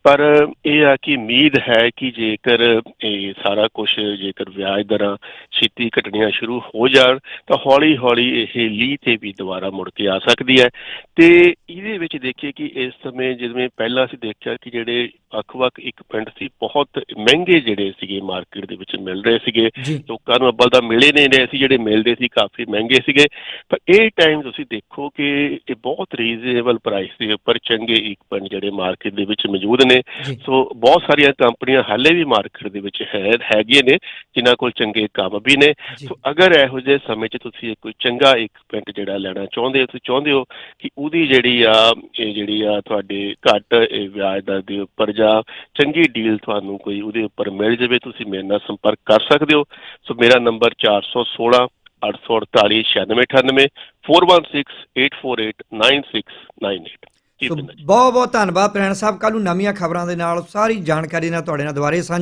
ਪਰ ਇਹ ਆ ਕਿ ਉਮੀਦ ਹੈ ਕਿ ਜੇਕਰ ਇਹ ਸਾਰਾ ਕੁਝ ਜੇਕਰ ਵਿਆਜ ਦਰਾਂ ਛੇਤੀ ਘਟਣੀਆਂ ਸ਼ੁਰੂ ਹੋ ਜਾਣ, ਤਾਂ ਹੌਲੀ ਹੌਲੀ ਇਹ ਲੀ ਤੇ ਵੀ ਦੁਬਾਰਾ ਮੁੜ ਕੇ ਆ ਸਕਦੀ ਹੈ। ਤੇ ਇਹਦੇ ਵਿੱਚ ਦੇਖੀਏ ਕਿ ਇਸ ਸਮੇਂ ਜਿਵੇਂ ਪਹਿਲਾਂ ਅਸੀਂ ਦੇਖਿਆ ਕਿ ਜਿਹੜੇ ਵੱਖ-ਵੱਖ ਇੱਕ ਪਿੰਡ ਸੀ ਬਹੁਤ ਮਹਿੰਗੇ ਜਿਹੜੇ ਸੀਗੇ ਮਾਰਕੀਟ ਦੇ ਵਿੱਚ ਮਿਲ ਰਹੇ ਸੀਗੇ। ਲੋਕਾਂ ਨੂੰ ਅੱਬਲ ਤਾਂ ਮਿਲੇ ਨਹੀਂ ਰਹੇ ਸੀ ਜਿਹੜੇ ਮਿਲਦੇ ਸੀ ਕਾਫੀ ਮਹਿੰਗੇ ਸੀਗੇ। ਪਰ ਇਹ ਟਾਈਮ ਤੁਸੀਂ ਦੇਖੋ ਕਿ ਇਹ ਬਹੁਤ ਰੀਜ਼ਨੇਬਲ ਪ੍ਰਾਈਸ ਦੇ ਉੱਪਰ ਚੰਗੇ ਇਕਪਨ ਜਿਹੜੇ ਮਾਰਕੀਟ ਦੇ ਵਿੱਚ ਮੌਜੂਦ ਨੇ। ਸੋ ਬਹੁਤ ਸਾਰੀਆਂ ਕੰਪਨੀਆਂ ਹਾਲੇ ਵੀ ਮਾਰਕੀਟ ਦੇ ਵਿੱਚ ਹੈ ਹੈਗੀਆਂ ਨੇ ਜਿਨ੍ਹਾਂ ਕੋਲ ਚੰਗੇ ਕੰਮ ਵੀ ਨੇ। ਸੋ ਅਗਰ ਇਹੋ ਜਿਹੇ ਸਮੇਂ 'ਚ ਤੁਸੀਂ ਕੋਈ ਚੰਗਾ ਇਕਪਮੈਂਟ ਜਿਹੜਾ ਲੈਣਾ ਚਾਹੁੰਦੇ ਹੋ ਤੁਸੀਂ ਚਾਹੁੰਦੇ ਹੋ ਕਿ ਉਹਦੀ ਜਿਹੜੀ ਆ ਇਹ ਜਿਹੜੀ ਆ ਤੁਹਾਡੇ ਘੱਟ ਇਹ ਵਿਆਜ ਦਰ ਦੇ ਉੱਪਰ ਜਾਂ ਚੰਗੀ ਡੀਲ ਤੁਹਾਨੂੰ ਕੋਈ ਉਹਦੇ ਉੱਪਰ ਮਿਲ ਜਾਵੇ ਤੁਸੀਂ ਮੇਰੇ ਨਾਲ ਸੰਪਰਕ ਕਰ ਸਕਦੇ ਹੋ। ਸੋ ਮੇਰਾ ਨੰਬਰ 416 848 9698 416 848 9698 ਜੀ
ਸੋ
ਬਿੰਦਰ ਜੀ?
ਬਹੁਤ ਬਹੁਤ ਧੰਨਵਾਦ ਪ੍ਰੈਣ ਸਾਹਿਬ। ਕੱਲ ਨੂੰ ਨਵੀਆਂ ਖਬਰਾਂ ਦੇ ਨਾਲ ਸਾਰੀ ਜਾਣਕਾਰੀ ਨਾਲ ਤੁਹਾਡੇ ਨਾਲ ਦੁਬਾਰੇ ਸਾਂਝੀ